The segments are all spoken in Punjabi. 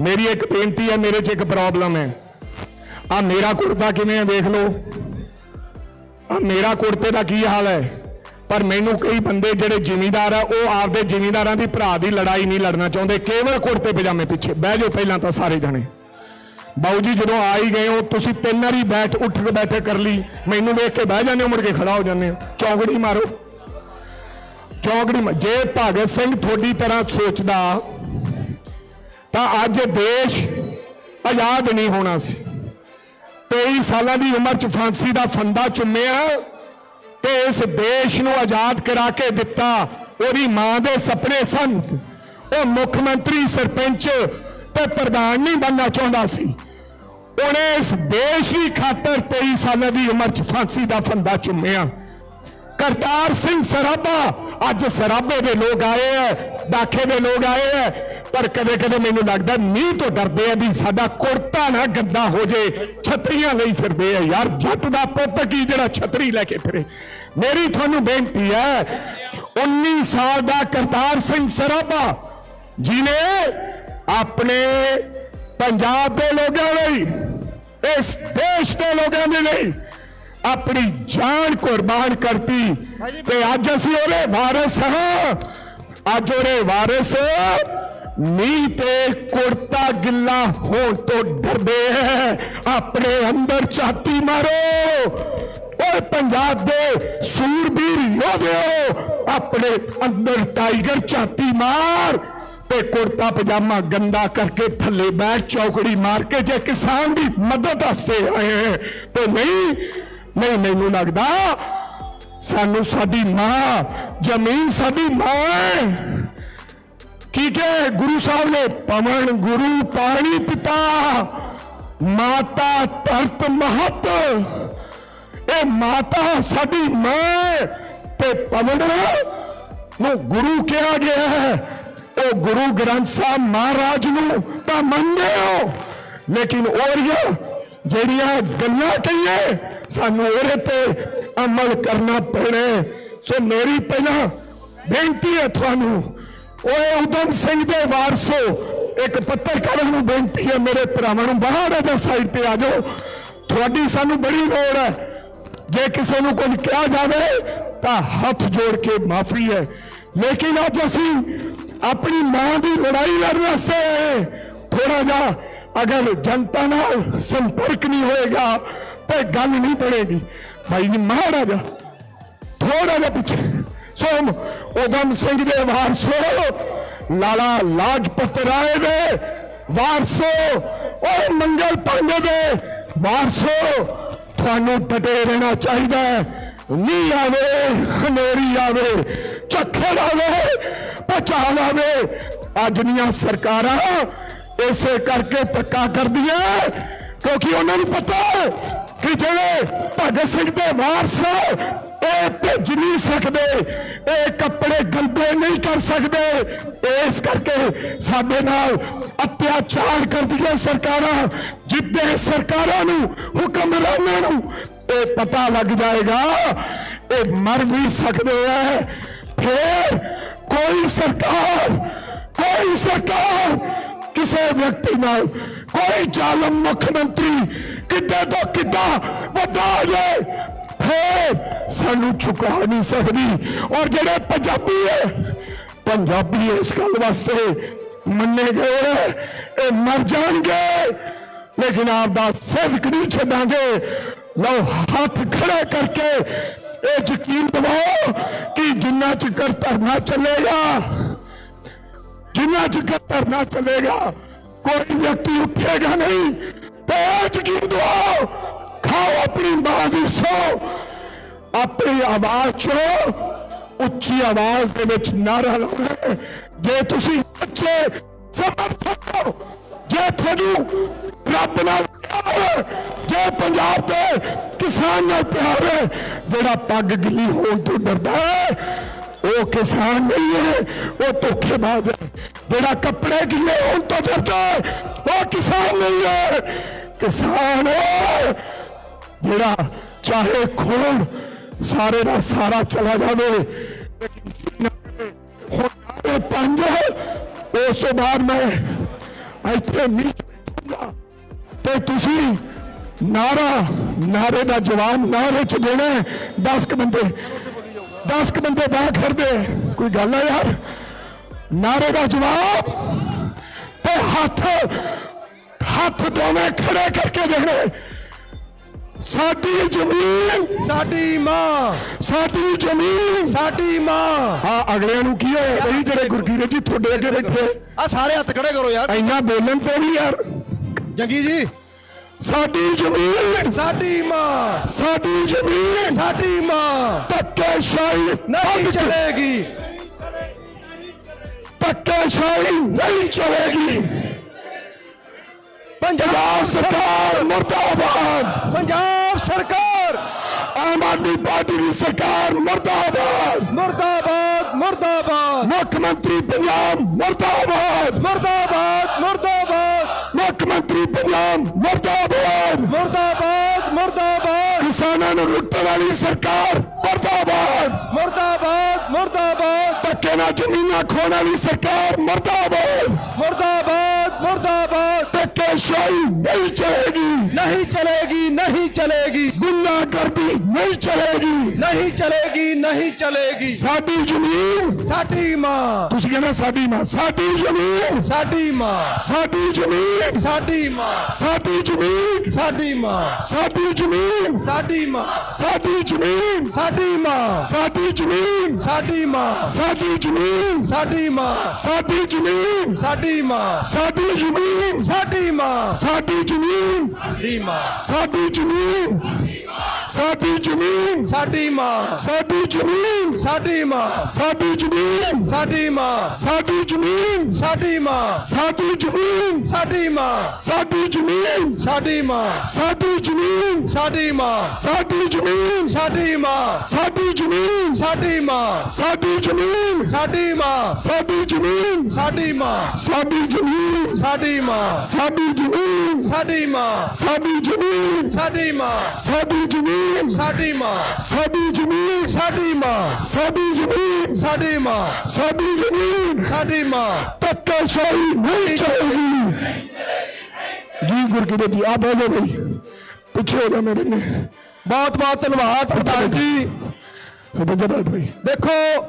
ਮੇਰੀ ਇੱਕ ਬੇਨਤੀ ਹੈ, ਮੇਰੇ 'ਚ ਇੱਕ ਪ੍ਰੋਬਲਮ ਹੈ। ਆ ਮੇਰਾ ਕੁੜਤਾ ਕਿਵੇਂ ਹੈ, ਦੇਖ ਲਓ। ਆ ਮੇਰਾ ਕੁੜਤੇ ਦਾ ਕੀ ਹਾਲ ਹੈ? ਪਰ ਮੈਨੂੰ ਕਈ ਬੰਦੇ ਜਿਹੜੇ ਜ਼ਿਮੀਦਾਰ ਆ, ਉਹ ਆਪਦੇ ਜਿਮੀਦਾਰਾਂ ਦੀ ਭਰਾ ਦੀ ਲੜਾਈ ਨਹੀਂ ਲੜਨਾ ਚਾਹੁੰਦੇ, ਕੇਵਲ ਕੁੜਤੇ ਪਜਾਮੇ ਪਿੱਛੇ। ਬਹਿ ਜਾਓ ਪਹਿਲਾਂ ਤਾਂ ਸਾਰੇ ਜਾਣੇ। ਬਾਊ ਜੀ, ਜਦੋਂ ਆ ਹੀ ਗਏ ਹੋ, ਤੁਸੀਂ ਤਿੰਨ ਵਾਰੀ ਬੈਠ, ਉੱਠ ਕੇ ਬੈਠੇ ਕਰ ਲਈ। ਮੈਨੂੰ ਵੇਖ ਕੇ ਬਹਿ ਜਾਂਦੇ ਹੋ, ਮੁੜ ਕੇ ਖੜਾ ਹੋ ਜਾਂਦੇ ਹੋ। ਚੌਂਕੜੀ ਮਾਰੋ। ਚੌਂਕੜੀ ਜੇ ਭਗਤ ਸਿੰਘ ਤੁਹਾਡੀ ਤਰ੍ਹਾਂ ਸੋਚਦਾ ਤਾਂ ਅੱਜ ਦੇਸ਼ ਆਜ਼ਾਦ ਨਹੀਂ ਹੋਣਾ ਸੀ। 23 ਸਾਲਾਂ ਦੀ ਉਮਰ 'ਚ ਫਾਂਸੀ ਦਾ ਫੰਦਾ ਚੁੰਮਿਆ ਤੇ ਇਸ ਦੇਸ਼ ਨੂੰ ਆਜ਼ਾਦ ਕਰਾ ਕੇ ਦਿੱਤਾ ਉਹਦੀ ਮਾਂ ਦੇ ਸੁਪਨੇ ਸਨ ਉਹ ਮੁੱਖ ਮੰਤਰੀ, ਸਰਪੰਚ ਤੇ ਪ੍ਰਧਾਨ ਨਹੀਂ ਬਣਨਾ ਚਾਹੁੰਦਾ ਸੀ। ਉਹਨੇ ਇਸ ਦੇਸ਼ ਦੀ ਖਾਤਰ 23 ਸਾਲਾਂ ਦੀ ਉਮਰ 'ਚ ਫਾਂਸੀ ਦਾ ਫੰਦਾ ਚੁੰਮਿਆ। ਕਰਤਾਰ ਸਿੰਘ ਸਰਾਭਾ ਅੱਜ ਸਰਾਭੇ ਦੇ ਲੋਕ ਆਏ ਐ ਦਾਖੇ ਦੇ ਲੋਕ ਆਏ ਐ ਪਰ ਕਦੇ ਕਦੇ ਮੈਨੂੰ ਲੱਗਦਾ ਮੀਂਹ ਤੋਂ ਡਰਦੇ ਆ ਵੀ ਸਾਡਾ ਕੁੜਤਾ ਨਾ ਗੰਦਾ ਹੋ ਜੇ ਛਤਰੀਆਂ ਲਈ ਫਿਰਦੇ ਆ ਯਾਰ ਜੱਟ ਦਾ ਪੁੱਤ ਕੀ ਜਿਹੜਾ ਛਤਰੀ ਲੈ ਕੇ ਫਿਰੇ? ਮੇਰੀ ਤੁਹਾਨੂੰ ਬੇਨਤੀ ਹੈ 19 ਸਾਲ ਦਾ ਕਰਤਾਰ ਸਿੰਘ ਸਰਾਭਾ ਜਿਨੇ ਆਪਣੇ ਪੰਜਾਬ ਦੇ ਲੋਕਾਂ ਲਈ ਇਸ ਦੇਸ਼ ਦੇ ਲੋਕਾਂ ਦੇ ਲਈ ਆਪਣੀ ਜਾਨ ਕੁਰਬਾਨ ਕਰਤੀ ਤੇ ਅੱਜ ਅਸੀਂ ਉਹਦੇ ਵਾਰਿਸ ਹਾਂ। ਅੱਜ ਉਹਦੇ ਵਾਰਿਸ ਮੀਂਹ ਤੇ ਕੁੜਤਾ ਗਿੱਲਾ ਹੋਣ ਤੋਂ ਡਰਦੇ ਹੈ ਆਪਣੇ ਅੰਦਰ ਛਾਤੀ ਮਾਰੋ। ਓਏ ਪੰਜਾਬ ਦੇ ਸੂਰਬੀਰ ਯੋਧਿਓ, ਆਪਣੇ ਅੰਦਰ ਟਾਈਗਰ ਛਾਤੀ ਮਾਰ ਤੇ ਕੁੜਤਾ ਪਜਾਮਾ ਗੰਦਾ ਕਰਕੇ ਥੱਲੇ ਬੈਠ ਚੌਕੜੀ ਮਾਰ ਕੇ ਜੇ ਕਿਸਾਨ ਦੀ ਮਦਦ ਹੱਸੇ ਆਏ ਹੈ ਤੇ ਨਹੀਂ ਨਹੀਂ, ਮੈਨੂੰ ਲੱਗਦਾ ਸਾਨੂੰ ਸਾਡੀ ਮਾਂ, ਜ਼ਮੀਨ ਸਾਡੀ ਮਾਂ ਠੀਕ ਹੈ? ਗੁਰੂ ਸਾਹਿਬ ਨੇ, ਪਵਨ ਗੁਰੂ ਪਾਣੀ ਪਿਤਾ, ਮਾਤਾ ਧਰਤ ਮਹਤ। ਇਹ ਮਾਤਾ ਸਾਡੀ ਮਾਂ ਤੇ ਪਵਨ ਨੂੰ ਗੁਰੂ ਕਿਹਾ ਗਿਆ ਹੈ। ਉਹ ਗੁਰੂ ਗ੍ਰੰਥ ਸਾਹਿਬ ਮਹਾਰਾਜ ਨੂੰ ਤਾਂ ਮੰਨਦੇ ਹੋ, ਲੇਕਿਨ ਉਹਰੀਆਂ ਜਿਹੜੀਆਂ ਗੱਲਾਂ ਕਹੀਏ ਸਾਨੂੰ ਉਹਦੇ ਤੇ ਅਮਲ ਕਰਨਾ ਪੈਣਾ ਸੋ ਮੇਰੀ ਪਹਿਲਾਂ ਬੇਨਤੀ ਹੈ ਤੁਹਾਨੂੰ ਓਏ ਉਦਮ ਸਿੰਘ ਦੇ ਵਾਰਸੋ, ਇੱਕ ਪੱਤਰਕਾਰਾਂ ਨੂੰ ਬੇਨਤੀ ਹੈ, ਮੇਰੇ ਭਰਾਵਾਂ ਨੂੰ ਬਾਹਰ ਆ ਸਾਈਡ ਤੇ ਆ ਜਾਓ। ਤੁਹਾਡੀ ਸਾਨੂੰ ਬੜੀ ਲੋੜ ਹੈ। ਜੇ ਕਿਸੇ ਨੂੰ ਕੁਝ ਕਿਹਾ ਜਾਵੇ, ਤਾਂ ਹੱਥ ਜੋੜ ਕੇ ਮਾਫੀ ਹੈ। ਲੇਕਿਨ ਅੱਜ ਅਸੀਂ ਆਪਣੀ ਮਾਂ ਦੀ ਲੜਾਈ ਲੜਨ ਵਾਸਤੇ ਥੋੜਾ ਜਿਹਾ ਅਗਰ ਜਨਤਾ ਨਾਲ ਸੰਪਰਕ ਨਹੀਂ ਹੋਏਗਾ, ਤੇ ਗੱਲ ਨਹੀਂ ਬਣੇਗੀ। ਭਾਈ ਜੀ, ਮਹਾਰਾਜਾ ਥੋੜਾ ਜਿਹਾ ਪਿੱਛੇ। ਸੋ ਉਦਮ ਸਿੰਘ ਦੇ ਵਾਰਸੋ, ਲਾਲਾ ਲਾਜਪਤ ਰਾਏ ਦੇ ਵਾਰਸੋ, ਓਏ ਮੰਗਲ ਪਾਂਡੇ ਦੇ ਵਾਰਸੋ, ਤੁਹਾਨੂੰ ਡਟੇ ਰਹਿਣਾ ਚਾਹੀਦਾ ਹੈ। ਨੀ ਆਵੇ, ਹਨੇਰੀ ਆਵੇ, ਝੱਖੜ ਆਵੇ ਪਚਾਲ ਆਵੇ, ਅੱਜ ਦੀਆਂ ਸਰਕਾਰਾਂ ਇਸੇ ਕਰਕੇ ਧੱਕਾ ਕਰਦੀਆਂ, ਕਿਉਂਕਿ ਉਹਨਾਂ ਨੂੰ ਪਤਾ ਕਿ ਜਿਹੜੇ ਭਗਤ ਸਿੰਘ ਦੇ ਵਾਰਸ ਇਹ ਭੇਜ ਨਹੀਂ ਸਕਦੇ ਇਹ ਕੱਪੜੇ ਗੰਦੇ ਨਹੀਂ ਕਰ ਸਕਦੇ ਇਸ ਕਰਕੇ ਸਾਡੇ ਨਾਲ ਅਤਿਆਚਾਰ ਕਰਦੀਆਂ ਸਰਕਾਰਾਂ ਜਿੱਦੇ ਸਰਕਾਰਾਂ ਨੂੰ ਹੁਕਮਰਾਨਾਂ ਨੂੰ ਇਹ ਪਤਾ ਲੱਗ ਜਾਏਗਾ ਇਹ ਮਰ ਵੀ ਸਕਦੇ ਆ ਫਿਰ ਕੋਈ ਸਰਕਾਰ ਕੋਈ ਸਰਕਾਰ ਕਿਸੇ ਵਿਅਕਤੀ ਨਾਲ ਕੋਈ ਜ਼ਾਲਮ ਮੁੱਖ ਮੰਤਰੀ ਕਿੱਡੇ ਤੋਂ ਕਿੱਡਾ ਵੱਡਾ ਹੋ ਜਾਏ ਫੇਰ ਸਾਨੂੰ ਝੁਕਾ ਨਹੀਂ ਸਕਦੀ ਔਰ ਜਿਹੜੇ ਪੰਜਾਬੀ ਹੈ ਪੰਜਾਬੀ ਇਸ ਗੱਲ ਵਾਸਤੇ ਮੰਨੇ ਗਏ ਹੈ, ਇਹ ਮਰ ਜਾਣਗੇ ਲੇਕਿਨ ਆਪ ਦਾ ਸਿਰਕ ਨਹੀਂ ਛੱਡਾਂਗੇ ਲਓ ਹੱਥ ਖੜੇ ਕਰਕੇ ਇਹ ਯਕੀਨ ਦਿਵਾਓ ਕਿ ਜਿੰਨਾ ਚਿਰ ਧਰਨਾ ਚੱਲੇਗਾ ਜਿੰਨਾ ਚਿਰ ਧਰਨਾ ਚੱਲੇਗਾ ਕੋਈ ਵਿਅਕਤੀ ਉੱਠੇਗਾ ਨਹੀਂ ਤੇ ਯਕੀਨ ਦਿਵਾਓ ਖਾਓ ਆਪਣੀ ਮਾਂ ਦੀ ਸੋ ਆਪਣੀ ਆਵਾਜ਼ ਚੋਂ ਉੱਚੀ ਆਵਾਜ਼ ਦੇ ਵਿੱਚ ਨਾਰਾ ਲਾਉਣਾ ਹੈ। ਜੇ ਤੁਸੀਂ ਸੱਚੇ ਸਮਰਥਕ ਹੋ ਜੇ ਤੁਹਾਨੂੰ ਰੱਬ ਨਾਲ ਪਿਆਰ ਹੈ ਜੇ ਪੰਜਾਬ ਦੇ ਕਿਸਾਨ ਨਾਲ ਪਿਆਰ ਹੈ ਜਿਹੜਾ ਪੱਗ ਗਿੱਲੀ ਹੋਣ ਤੋਂ ਡਰਦਾ ਹੈ ਉਹ ਕਿਸਾਨ ਨਹੀਂ ਹੈ ਉਹ ਧੋਖੇਬਾਜ਼ ਹੈ ਜਿਹੜਾ ਕੱਪੜੇ ਗਿੱਲੇ ਹੋਣ ਤੋਂ ਡਰਦਾ ਹੈ ਉਹ ਕਿਸਾਨ ਨਹੀਂ ਹੈ ਕਿਸਾਨ ਉਹ ਜਿਹੜਾ ਚਾਹੇ ਖੂਨ ਸਾਰੇ ਦਾ ਸਾਰਾ ਚਲਾ ਜਾਵੇ। ਲੇਕਿਨ ਸੀਨਾ ਹੁਣ ਨਾਰੇ ਪੰਜ, ਉਸ ਤੋਂ ਬਾਅਦ ਮੈਂ ਇੱਥੇ ਮੀਂਹ 'ਚ ਬੈਠੂੰਗਾ। ਤੇ ਤੁਸੀਂ ਨਾਰਾ, ਨਾਰੇ ਦਾ ਜਵਾਬ ਨਾਰੇ ਚ ਦੇਣਾ 10 ਕ ਬੰਦੇ 10 ਕ ਬੰਦੇ ਬਾਹਰ ਖੜਦੇ ਕੋਈ ਗੱਲ ਹੈ ਯਾਰ? ਨਾਰੇ ਦਾ ਜਵਾਬ ਤੇ ਹੱਥ ਹੱਥ ਦੋਵੇਂ ਖੜੇ ਕਰਕੇ ਦੇਣੇ ਸਾਡੀ ਜ਼ਮੀਨ। ਸਾਡੀ ਮਾਂ। ਸਾਡੀ ਜ਼ਮੀਨ। ਸਾਡੀ ਮਾਂ। ਆ ਅਗਲਿਆਂ ਨੂੰ ਕੀ ਹੋਇਆ? ਬਈ ਜਿਹੜੇ ਗੁਰਕੀਰਤ ਜੀ ਤੁਹਾਡੇ ਅੱਗੇ ਬੈਠੇ। ਆ ਸਾਰੇ ਹੱਥ ਖੜੇ ਕਰੋ ਯਾਰ। ਇੰਨਾ ਬੋਲਣ ਤੇ ਵੀ ਯਾਰ। ਜੰਗੀ ਜੀ। ਸਾਡੀ ਜ਼ਮੀਨ। ਸਾਡੀ ਮਾਂ। ਸਾਡੀ ਜ਼ਮੀਨ। ਸਾਡੀ ਮਾਂ। ਧੱਕੇ ਸ਼ਾਹੀ ਨਹੀਂ ਚਲੇਗੀ। ਧੱਕੇ ਸ਼ਾਹੀ ਨਹੀਂ ਚਲੇਗੀ। पंजाब सरकार मुर्दाबाद। पंजाब सरकार। आम आदमी पार्टी की सरकार मुर्दाबाद। मुर्दाबाद मुर्दाबाद। मुख्यमंत्री पंजाब मुर्दाबाद। मुर्दाबाद मुर्दाबाद। मुख्यमंत्री पंजाब मुर्दाबाद। मुर्दाबाद मुर्दाबाद। किसानों ने लुटने वाली सरकार मुर्दाबाद। मुर्दाबाद मुर्दाबाद। धक्के ज़मीन खोने वाली सरकार मुर्दाबाद। मुर्दाबाद मुर्दाबाद। ਸਰਕਾਰ ਮੁਰਦਾਬਾਦ ਮੁਰਦਾਬਾਦ ਮੁਰਦਾਬਾਦ ਧੱਕੇ ਸ਼ਾਹੀ ਨਹੀਂ ਚਲੇਗੀ ਨਹੀਂ ਚਲੇਗੀ ਨਹੀਂ ਚਲੇਗੀ ਗੁੰਡਾਗਰਦੀ ਨਹੀਂ ਚਲੇਗੀ ਨਹੀਂ ਚਲੇਗੀ ਨਹੀਂ ਚਲੇਗੀ ਸਾਡੀ ਜ਼ਮੀਨ ਸਾਡੀ ਮਾਂ ਤੁਸੀਂ ਕਹਿੰਦੇ ਸਾਡੀ ਮਾਂ ਸਾਡੀ ਜ਼ਮੀਨ ਸਾਡੀ ਮਾਂ ਸਾਡੀ ਜ਼ਮੀਨ ਸਾਡੀ ਮਾਂ ਸਾਡੀ ਜ਼ਮੀਨ ਸਾਡੀ ਮਾਂ ਸਾਡੀ ਜ਼ਮੀਨ ਸਾਡੀ ਮਾਂ ਸਾਡੀ ਜ਼ਮੀਨ ਸਾਡੀ ਮਾਂ ਸਾਡੀ ਜ਼ਮੀਨ ਸਾਡੀ ਮਾਂ ਸਾਡੀ ਜ਼ਮੀਨ ਸਾਡੀ ਮਾਂ ਸਾਡੀ ਜ਼ਮੀਨ ਸਾਡੀ ਮਾਂ ਸਾਡੀ ਜ਼ਮੀਨ ਸਾਡੀ ਮਾਂ ਸਾਡੀ ਜ਼ਮੀਨ ਸਾਡੀ ਮਾਂ। ਸਾਡੀ ਜ਼ਮੀਨ ਸਾਡੀ ਜ਼ਮੀਨ ਸਾਡੀ ਮਾਂ ਸਾਡੀ ਜ਼ਮੀਨ ਸਾਡੀ ਮਾਂ ਸਾਡੀ ਜ਼ਮੀਨ ਸਾਡੀ ਮਾਂ ਸਾਡੀ ਜ਼ਮੀਨ ਸਾਡੀ ਮਾਂ ਸਾਡੀ ਜ਼ਮੀਨ ਸਾਡੀ ਮਾਂ ਸਾਡੀ ਜ਼ਮੀਨ ਸਾਡੀ ਮਾਂ ਸਾਡੀ ਜ਼ਮੀਨ ਸਾਡੀ ਮਾਂ ਸਾਡੀ ਜ਼ਮੀਨ ਸਾਡੀ ਮਾਂ ਸਾਡੀ ਜ਼ਮੀਨ ਸਾਡੀ ਮਾਂ ਸਾਡੀ ਜ਼ਮੀਨ ਸਾਡੀ ਮਾਂ ਸਾਡੀ ਜ਼ਮੀਨ ਸਾਡੀ ਮਾਂ ਸਾਡੀ ਜ਼ਮੀਨ ਸਾਡੀ ਮਾਂ ਸਾਡੀ ਜ਼ਮੀਨ ਸਾਡੀ ਮਾਂ ਸਾਡੀ ਜ਼ਮੀਨ ਸਾਡੀ ਮਾਂ ਸਾਡੀ ਜ਼ਮੀਨ ਸਾਡੀ ਮਾਂ। ਸਾਡੀ ਜ਼ਮੀਨ। ਸਾਡੀ ਮਾਂ। ਸਾਡੀ ਜ਼ਮੀਨ। ਸਾਡੀ ਮਾਂ। ਸਾਡੀ ਜ਼ਮੀਨ। ਸਾਡੀ ਮਾਂ। ਧੱਕਾਸ਼ਾਹੀ ਨਹੀਂ ਚਲੇਗੀ। ਜੀ ਗੁਰਕਿਰਤ ਜੀ ਆ ਬੋਲੋ ਬਈ। ਪਿੱਛੇ ਹੋ ਜਾ ਮੇਰੇ ਨੇ ਬਹੁਤ ਬਹੁਤ ਧੰਨਵਾਦ ਪ੍ਰਧਾਨ ਜੀ। ਬੈਠ ਦੇਖੋ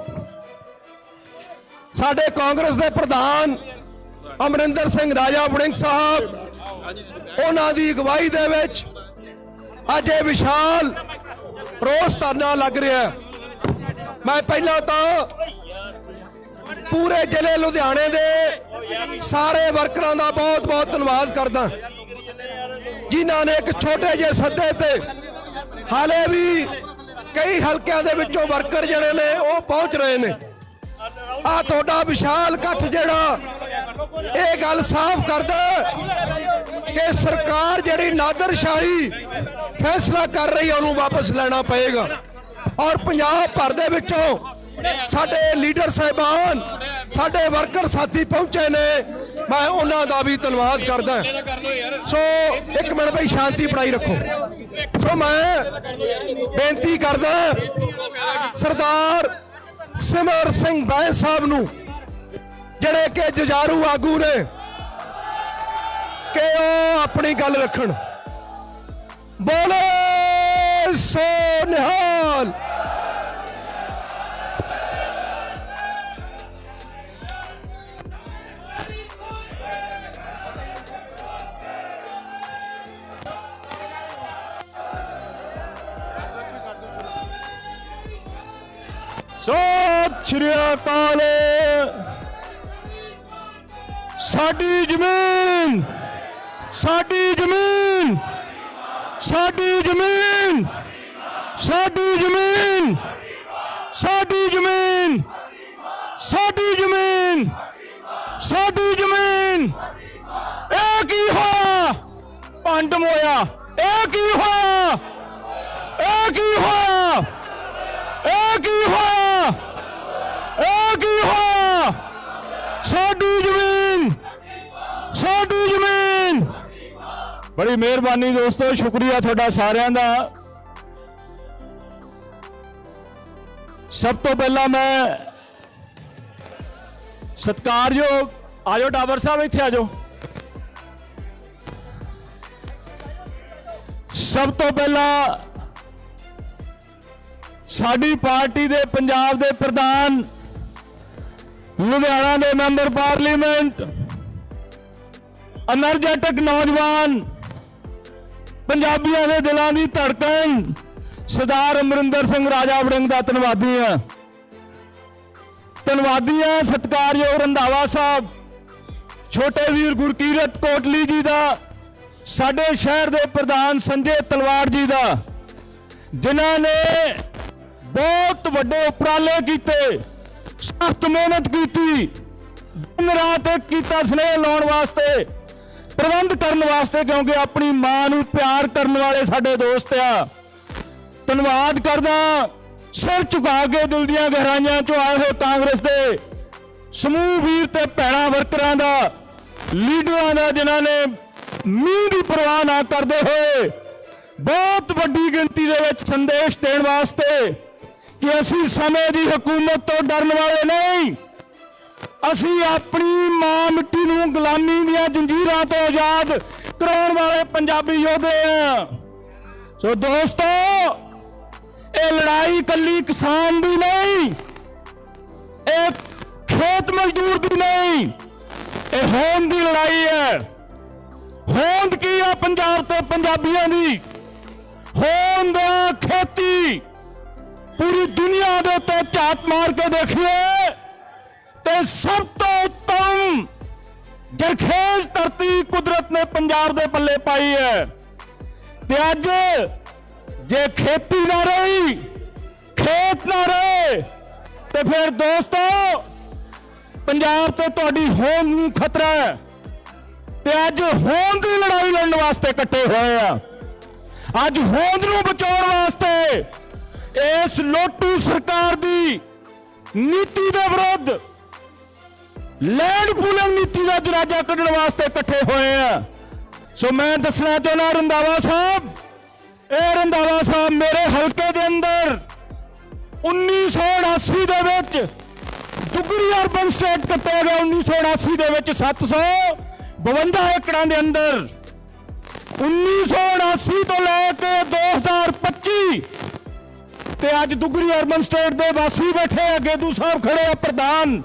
ਸਾਡੇ ਕਾਂਗਰਸ ਦੇ ਪ੍ਰਧਾਨ ਅਮਰਿੰਦਰ ਸਿੰਘ ਰਾਜਾ ਵੜਿੰਗ ਸਾਹਿਬ ਉਹਨਾਂ ਦੀ ਅਗਵਾਈ ਦੇ ਵਿੱਚ ਅੱਜ ਇਹ ਵਿਸ਼ਾਲ ਰੋਸ ਧਰਨਾ ਲੱਗ ਰਿਹਾ ਹੈ। ਮੈਂ ਪਹਿਲਾਂ ਤਾਂ ਪੂਰੇ ਜ਼ਿਲ੍ਹੇ ਲੁਧਿਆਣੇ ਦੇ ਸਾਰੇ ਵਰਕਰਾਂ ਦਾ ਬਹੁਤ ਬਹੁਤ ਧੰਨਵਾਦ ਕਰਦਾ ਜਿਨ੍ਹਾਂ ਨੇ ਇੱਕ ਛੋਟੇ ਜਿਹੇ ਸੱਦੇ ਤੇ ਹਾਲੇ ਵੀ ਕਈ ਹਲਕਿਆਂ ਦੇ ਵਿੱਚੋਂ ਵਰਕਰ ਜਿਹੜੇ ਨੇ ਉਹ ਪਹੁੰਚ ਰਹੇ ਨੇ ਆ ਤੁਹਾਡਾ ਵਿਸ਼ਾਲ ਇਕੱਠ ਜਿਹੜਾ ਇਹ ਗੱਲ ਸਾਫ਼ ਕਰਦਾ ਕਿ ਸਰਕਾਰ ਜਿਹੜੀ ਨਾਦਰਸ਼ਾਹੀ ਫੈਸਲਾ ਕਰ ਰਹੀ ਉਹਨੂੰ ਵਾਪਸ ਲੈਣਾ ਪਏਗਾ। ਔਰ ਪੰਜਾਬ ਭਰ ਦੇ ਵਿੱਚੋਂ ਸਾਡੇ ਲੀਡਰ ਸਾਹਿਬਾਨ, ਸਾਡੇ ਵਰਕਰ ਸਾਥੀ ਪਹੁੰਚੇ ਨੇ। ਮੈਂ ਉਹਨਾਂ ਦਾ ਵੀ ਧੰਨਵਾਦ ਕਰਦਾ। ਸੋ ਇੱਕ ਮਿੰਟ ਬਈ ਸ਼ਾਂਤੀ ਬਣਾਈ ਰੱਖੋ। ਸੋ ਮੈਂ ਬੇਨਤੀ ਕਰਦਾ, ਸਰਦਾਰ ਸਿਮਰ ਸਿੰਘ ਬੈਂਸ ਸਾਹਿਬ ਨੂੰ, ਜਿਹੜੇ ਕਿ ਜੁਝਾਰੂ ਆਗੂ ਨੇ, ਕਿ ਉਹ ਆਪਣੀ ਗੱਲ ਰੱਖਣ। ਬੋਲੇ ਸੋ ਨਿਹਾਲ। ਸਤਿ ਸ਼੍ਰੀ ਅਕਾਲ। ਸਾਡੀ ਜ਼ਮੀਨ ਸਾਡੀ ਜ਼ਮੀਨ ਸਾਡੀ ਜ਼ਮੀਨ ਸਾਡੀ ਜ਼ਮੀਨ ਸਾਡੀ ਜ਼ਮੀਨ ਸਾਡੀ ਜ਼ਮੀਨ ਸਾਡੀ ਜ਼ਮੀਨ। ਇਹ ਕੀ ਹੋਇਆ? ਪੰਡਮ ਮੋਇਆ। ਇਹ ਕੀ ਹੋਇਆ? ਇਹ ਕੀ ਹੋਇਆ? ਇਹ ਕੀ ਹੋਇਆ? ਸਾਡੀ ਜ਼ਮੀਨ ਸਾਡੀ ਜ਼ਮੀਨ। ਬੜੀ ਮਿਹਰਬਾਨੀ ਦੋਸਤੋ, ਸ਼ੁਕਰੀਆ ਤੁਹਾਡਾ ਸਾਰਿਆਂ ਦਾ। ਸਭ ਤੋਂ ਪਹਿਲਾਂ ਮੈਂ ਸਤਕਾਰਯੋਗ, ਆਜੋ ਡਾਵਰ ਸਾਹਿਬ, ਇੱਥੇ ਆਜੋ। ਸਭ ਤੋਂ ਪਹਿਲਾਂ ਸਾਡੀ ਪਾਰਟੀ ਦੇ ਪੰਜਾਬ ਦੇ ਪ੍ਰਧਾਨ ਲੁਧਿਆਣਾ ਦੇ ਮੈਂਬਰ ਪਾਰਲੀਮੈਂਟ ਅਨਰਜੈਟਿਕ ਨੌਜਵਾਨ, ਪੰਜਾਬੀਆਂ ਦੇ ਦਿਲਾਂ ਦੀ ਧੜਕਣ, ਸਰਦਾਰ ਅਮਰਿੰਦਰ ਸਿੰਘ ਰਾਜਾ ਵੜਿੰਗ ਦਾ ਧੰਨਵਾਦੀ ਆ ਧੰਨਵਾਦੀ ਆ ਸਤਕਾਰਯੋਗ ਰੰਧਾਵਾ ਸਾਹਿਬ, ਛੋਟੇ ਵੀਰ ਗੁਰਕੀਰਤ ਕੋਟਲੀ ਜੀ ਦਾ, ਸਾਡੇ ਸ਼ਹਿਰ ਦੇ ਪ੍ਰਧਾਨ ਸੰਜੇ ਤਲਵਾਰ ਜੀ ਦਾ, ਜਿਨ੍ਹਾਂ ਨੇ ਬਹੁਤ ਵੱਡੇ ਉਪਰਾਲੇ ਕੀਤੇ। ਸਖਤ ਮਿਹਨਤ ਕੀਤੀ। ਦਿਨ ਰਾਤ ਇੱਕ ਕੀਤਾ ਸਨੇਹ ਲਾਉਣ ਵਾਸਤੇ, ਪ੍ਰਬੰਧ ਕਰਨ ਵਾਸਤੇ, ਕਿਉਂਕਿ ਆਪਣੀ ਮਾਂ ਨੂੰ ਪਿਆਰ ਕਰਨ ਵਾਲੇ ਸਾਡੇ ਦੋਸਤ ਆ। ਧੰਨਵਾਦ ਕਰਦਾ ਸਿਰ ਝੁਕਾ ਕੇ ਦਿਲ ਦੀਆਂ ਗਹਿਰਾਈਆਂ ਚੋਂ ਆਏ ਹੋਏ ਕਾਂਗਰਸ ਦੇ ਸਮੂਹ ਵੀਰ ਤੇ ਭੈਣਾ ਵਰਕਰਾਂ ਦਾ, ਲੀਡਰਾਂ ਦਾ, ਜਿਨ੍ਹਾਂ ਨੇ ਮੀਂਹ ਦੀ ਪਰਵਾਹ ਨਾ ਕਰਦੇ ਹੋਏ ਬਹੁਤ ਵੱਡੀ ਗਿਣਤੀ ਦੇ ਵਿੱਚ ਸੰਦੇਸ਼ ਦੇਣ ਵਾਸਤੇ ਕਿ ਅਸੀਂ ਸਮੇਂ ਦੀ ਹਕੂਮਤ ਤੋਂ ਡਰਨ ਵਾਲੇ ਨਹੀਂ। ਅਸੀਂ ਆਪਣੀ ਮਾਂ ਮਿੱਟੀ ਨੂੰ ਗੁਲਾਮੀ ਦੀਆਂ ਜੰਜੀਰਾਂ ਤੋਂ ਆਜ਼ਾਦ ਕਰਾਉਣ ਵਾਲੇ ਪੰਜਾਬੀ ਯੋਧੇ ਆ ਸੋ ਦੋਸਤੋ, ਇਹ ਲੜਾਈ ਕੱਲੀ ਕਿਸਾਨ ਦੀ ਨਹੀਂ, ਇਹ ਖੇਤ ਮਜ਼ਦੂਰ ਦੀ ਨਹੀਂ, ਇਹ ਹੋਂਦ ਦੀ ਲੜਾਈ ਹੈ। ਹੋਂਦ ਕੀ ਆ ਪੰਜਾਬ ਤੇ ਪੰਜਾਬੀਆਂ ਦੀ? ਹੋਂਦ ਆ ਖੇਤੀ। ਪੂਰੀ ਦੁਨੀਆ ਦੇ ਉੱਤੇ ਝਾਤ ਮਾਰ ਕੇ ਦੇਖੀਏ ਤੇ ਸਭ ਤੋਂ ਉੱਤਮ ਜਰਖੇਜ਼ ਧਰਤੀ ਕੁਦਰਤ ਨੇ ਪੰਜਾਬ ਦੇ ਪੱਲੇ ਪਾਈ ਹੈ। ਤੇ ਅੱਜ ਜੇ ਖੇਤੀ ਨਾ ਰਹੀ, ਖੇਤ ਨਾ ਰਹੇ, ਤੇ ਫਿਰ ਦੋਸਤੋ ਪੰਜਾਬ ਤੇ ਤੁਹਾਡੀ ਹੋਂਦ ਨੂੰ ਖਤਰਾ ਹੈ। ਤੇ ਅੱਜ ਹੋਂਦ ਦੀ ਲੜਾਈ ਲੜਨ ਵਾਸਤੇ ਇਕੱਠੇ ਹੋਏ ਆ। ਅੱਜ ਹੋਂਦ ਨੂੰ ਬਚਾਉਣ ਵਾਸਤੇ ਇਸ ਲੋਟੂ ਸਰਕਾਰ ਦੀ ਨੀਤੀ ਦੇ ਵਿਰੁੱਧ ਲੈਂਡ ਪੂਲਿੰਗ ਨੀਤੀ ਦਾ ਜਰਾਜਾ ਕੱਢਣ ਵਾਸਤੇ ਇਕੱਠੇ ਹੋਏ ਆ। ਸੋ ਮੈਂ ਦੱਸਣਾ ਚਾਹੁੰਦਾ ਰੰਦਾਵਾ ਸਾਹਿਬ, ਇਹ ਰੰਦਾਵਾ ਸਾਹਿਬ ਮੇਰੇ ਹਲਕੇ ਦੇ ਅੰਦਰ 1988 ਦੇ ਵਿੱਚ ਦੁਗਰੀ ਅਰਬਨ ਸਟੇਟ ਕੱਟਿਆ ਗਿਆ 1988 ਦੇ ਵਿੱਚ 752 ਏਕੜਾਂ ਦੇ ਅੰਦਰ। 1979 ਤੋਂ ਲੈ ਕੇ 2025 ਤੇ ਅੱਜ ਦੁਗਰੀ ਅਰਬਨ ਸਟੇਟ ਦੇ ਵਾਸੀ ਬੈਠੇ ਆ, ਗੇਦੂ ਸਾਹਿਬ ਖੜੇ ਆ, ਪ੍ਰਧਾਨ।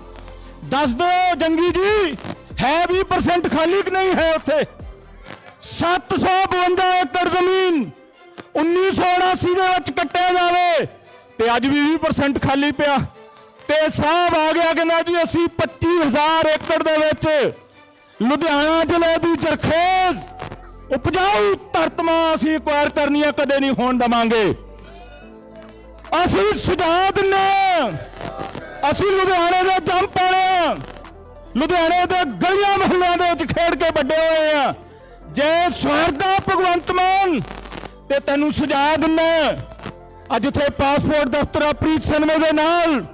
ਦੱਸ ਦਿਓ, ਜੰਗੀ ਜੀ, ਹੈ 20% ਖਾਲੀ ਕਿ ਨਹੀਂ ਹੈ ਉੱਥੇ? 752 ਏਕੜ ਜ਼ਮੀਨ 1979 ਦੇ ਵਿੱਚ ਕੱਟਿਆ ਜਾਵੇ ਤੇ ਅੱਜ ਵੀ 20% ਖਾਲੀ ਪਿਆ। ਤੇ ਸਾਹਿਬ ਆ ਗਿਆ ਕਹਿੰਦਾ ਜੀ, ਅਸੀਂ 25000 ਏਕੜ ਦੇ ਵਿੱਚ ਲੁਧਿਆਣਾ ਜ਼ਿਲ੍ਹੇ ਦੀ ਜਰਖੇਜ਼ ਉਪਜਾਊ ਧਰਤਮਾ ਅਸੀਂ ਐਕਵਾਇਰ ਕਰਨੀਆਂ, ਕਦੇ ਨਹੀਂ ਹੋਣ ਦਵਾਂਗੇ। ਅਸੀਂ ਸੁਝਾਅ ਦਿੰਦੇ ਹਾਂ। ਅਸੀਂ ਲੁਧਿਆਣੇ ਦੇ ਜੰਮ ਪਾਲੇ ਹਾਂ ਲੁਧਿਆਣੇ ਦੇ ਗਲੀਆਂ ਮੁਹੱਲਿਆਂ ਦੇ ਵਿੱਚ ਖੇਡ ਕੇ ਵੱਡੇ ਹੋਏ ਆ। ਜੇ ਸਵਰਦਾ ਭਗਵੰਤ ਮਾਨ। ਤੇ ਤੈਨੂੰ ਸੁਝਾਅ ਦਿੰਦਾ ਅੱਜ ਇੱਥੇ ਪਾਸਪੋਰਟ ਦਫ਼ਤਰ ਆ, ਪ੍ਰੀਤ ਸਿਨਮੇ ਦੇ ਨਾਲ।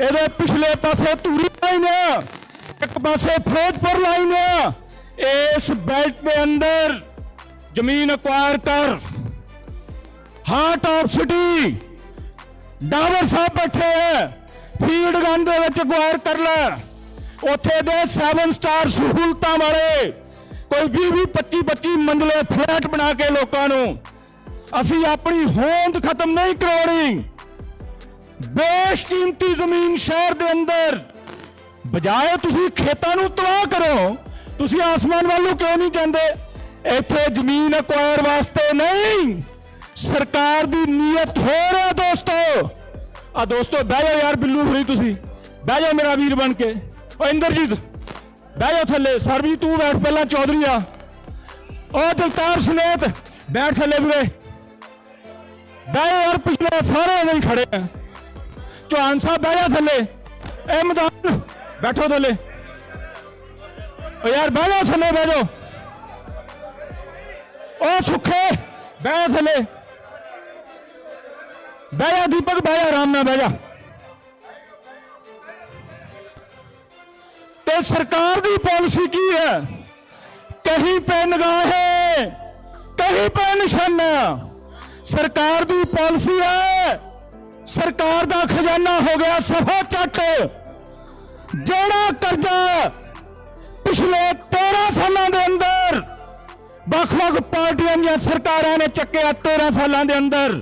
ਇਹਦੇ ਪਿਛਲੇ ਪਾਸੇ ਧੂਰੀ ਲਾਈਨ ਆ। ਇੱਕ ਪਾਸੇ ਫਿਰੋਜ਼ਪੁਰ ਲਾਈਨ ਆ। ਇਸ ਬੈਲਟ ਦੇ ਅੰਦਰ ਜ਼ਮੀਨ ਅਕਵਾਇਰ ਕਰ। ਹਾਰਟ ਆਫ ਸਿਟੀ ਡਾਵਰ ਸਾਹਿਬ ਬੈਠੇ ਹੈ ਫੀਲਡ ਗਨ ਦੇ ਵਿੱਚ ਅਕਵਾਇਰ ਕਰ ਲੈ। ਉੱਥੇ ਦੇ 7 ਸਟਾਰ ਸਹੂਲਤਾਂ ਵਾਲੇ, ਕੋਈ 20 25 25 ਮੰਜ਼ਲੇ ਫਲੈਟ ਬਣਾ ਕੇ ਲੋਕਾਂ ਨੂੰ। ਅਸੀਂ ਆਪਣੀ ਹੋਂਦ ਖਤਮ ਨਹੀਂ ਕਰਾਉਣੀ। ਬੇਸ਼ਕੀਮਤੀ ਜ਼ਮੀਨ ਸ਼ਹਿਰ ਦੇ ਅੰਦਰ। ਬਜਾਏ ਤੁਸੀਂ ਖੇਤਾਂ ਨੂੰ ਤਬਾਹ ਕਰੋ। ਤੁਸੀਂ ਆਸਮਾਨ ਵੱਲੋਂ ਕਿਉਂ ਨਹੀਂ ਜਾਂਦੇ? ਇੱਥੇ ਜ਼ਮੀਨ ਅਕਵਾਇਰ ਵਾਸਤੇ ਨਹੀਂ। ਸਰਕਾਰ ਦੀ ਨੀਅਤ ਹੋਰ ਹੈ ਦੋਸਤੋ ਆ ਦੋਸਤੋ ਬਹਿ ਜਾਓ ਯਾਰ ਬਿੱਲੂ ਫਰੀ ਤੁਸੀਂ ਬਹਿ ਜਾਓ ਮੇਰਾ ਵੀਰ ਬਣ ਕੇ ਓ ਇੰਦਰਜੀਤ ਬਹਿ ਜਾਓ ਥੱਲੇ ਸਰਬੀ ਤੂੰ ਬੈਠ ਪਹਿਲਾਂ ਚੌਧਰੀ ਆ ਓ ਜਗਤਾਰ ਸਮੇਤ ਬੈਠ ਥੱਲੇ ਵੀਰੇ ਬਹਿ ਜਾਓ ਯਾਰ ਪਿਛਲੇ ਸਾਰੇ ਨਹੀਂ ਖੜੇ ਆ ਚੌਹਾਨ ਸਾਹਿਬ ਬਹਿ ਜਾ ਥੱਲੇ ਇਹ ਮੈਦਾਨ ਬੈਠੋ ਥੱਲੇ ਓ ਯਾਰ ਬਹਿ ਜਾਓ ਥੱਲੇ ਬਹਿ ਜਾਓ ਓ ਸੁੱਖੇ ਬਹਿ ਜਾ ਥੱਲੇ ਬਹਿ ਜਾ ਦੀਪਕ, ਬਹਿ ਜਾ, ਆਰਾਮ ਨਾਲ ਬਹਿ ਜਾ। ਤੇ ਸਰਕਾਰ ਦੀ ਪਾਲਿਸੀ ਕੀ ਹੈ? ਕਹੀਂ ਪੈ ਨਿਗਾਹ ਹੈ ਕਹੀਂ ਪੈ ਨਿਸ਼ਾਨਾ ਸਰਕਾਰ ਦੀ ਪਾਲਿਸੀ ਹੈ, ਸਰਕਾਰ ਦਾ ਖਜ਼ਾਨਾ ਹੋ ਗਿਆ ਸਫਾ ਚੱਟ। ਜਿਹੜਾ ਕਰਜ਼ਾ ਪਿਛਲੇ 13 ਸਾਲਾਂ ਦੇ ਅੰਦਰ ਵੱਖ-ਵੱਖ ਪਾਰਟੀਆਂ ਦੀਆਂ ਸਰਕਾਰਾਂ ਨੇ ਚੱਕਿਆ 13 ਸਾਲਾਂ ਦੇ ਅੰਦਰ।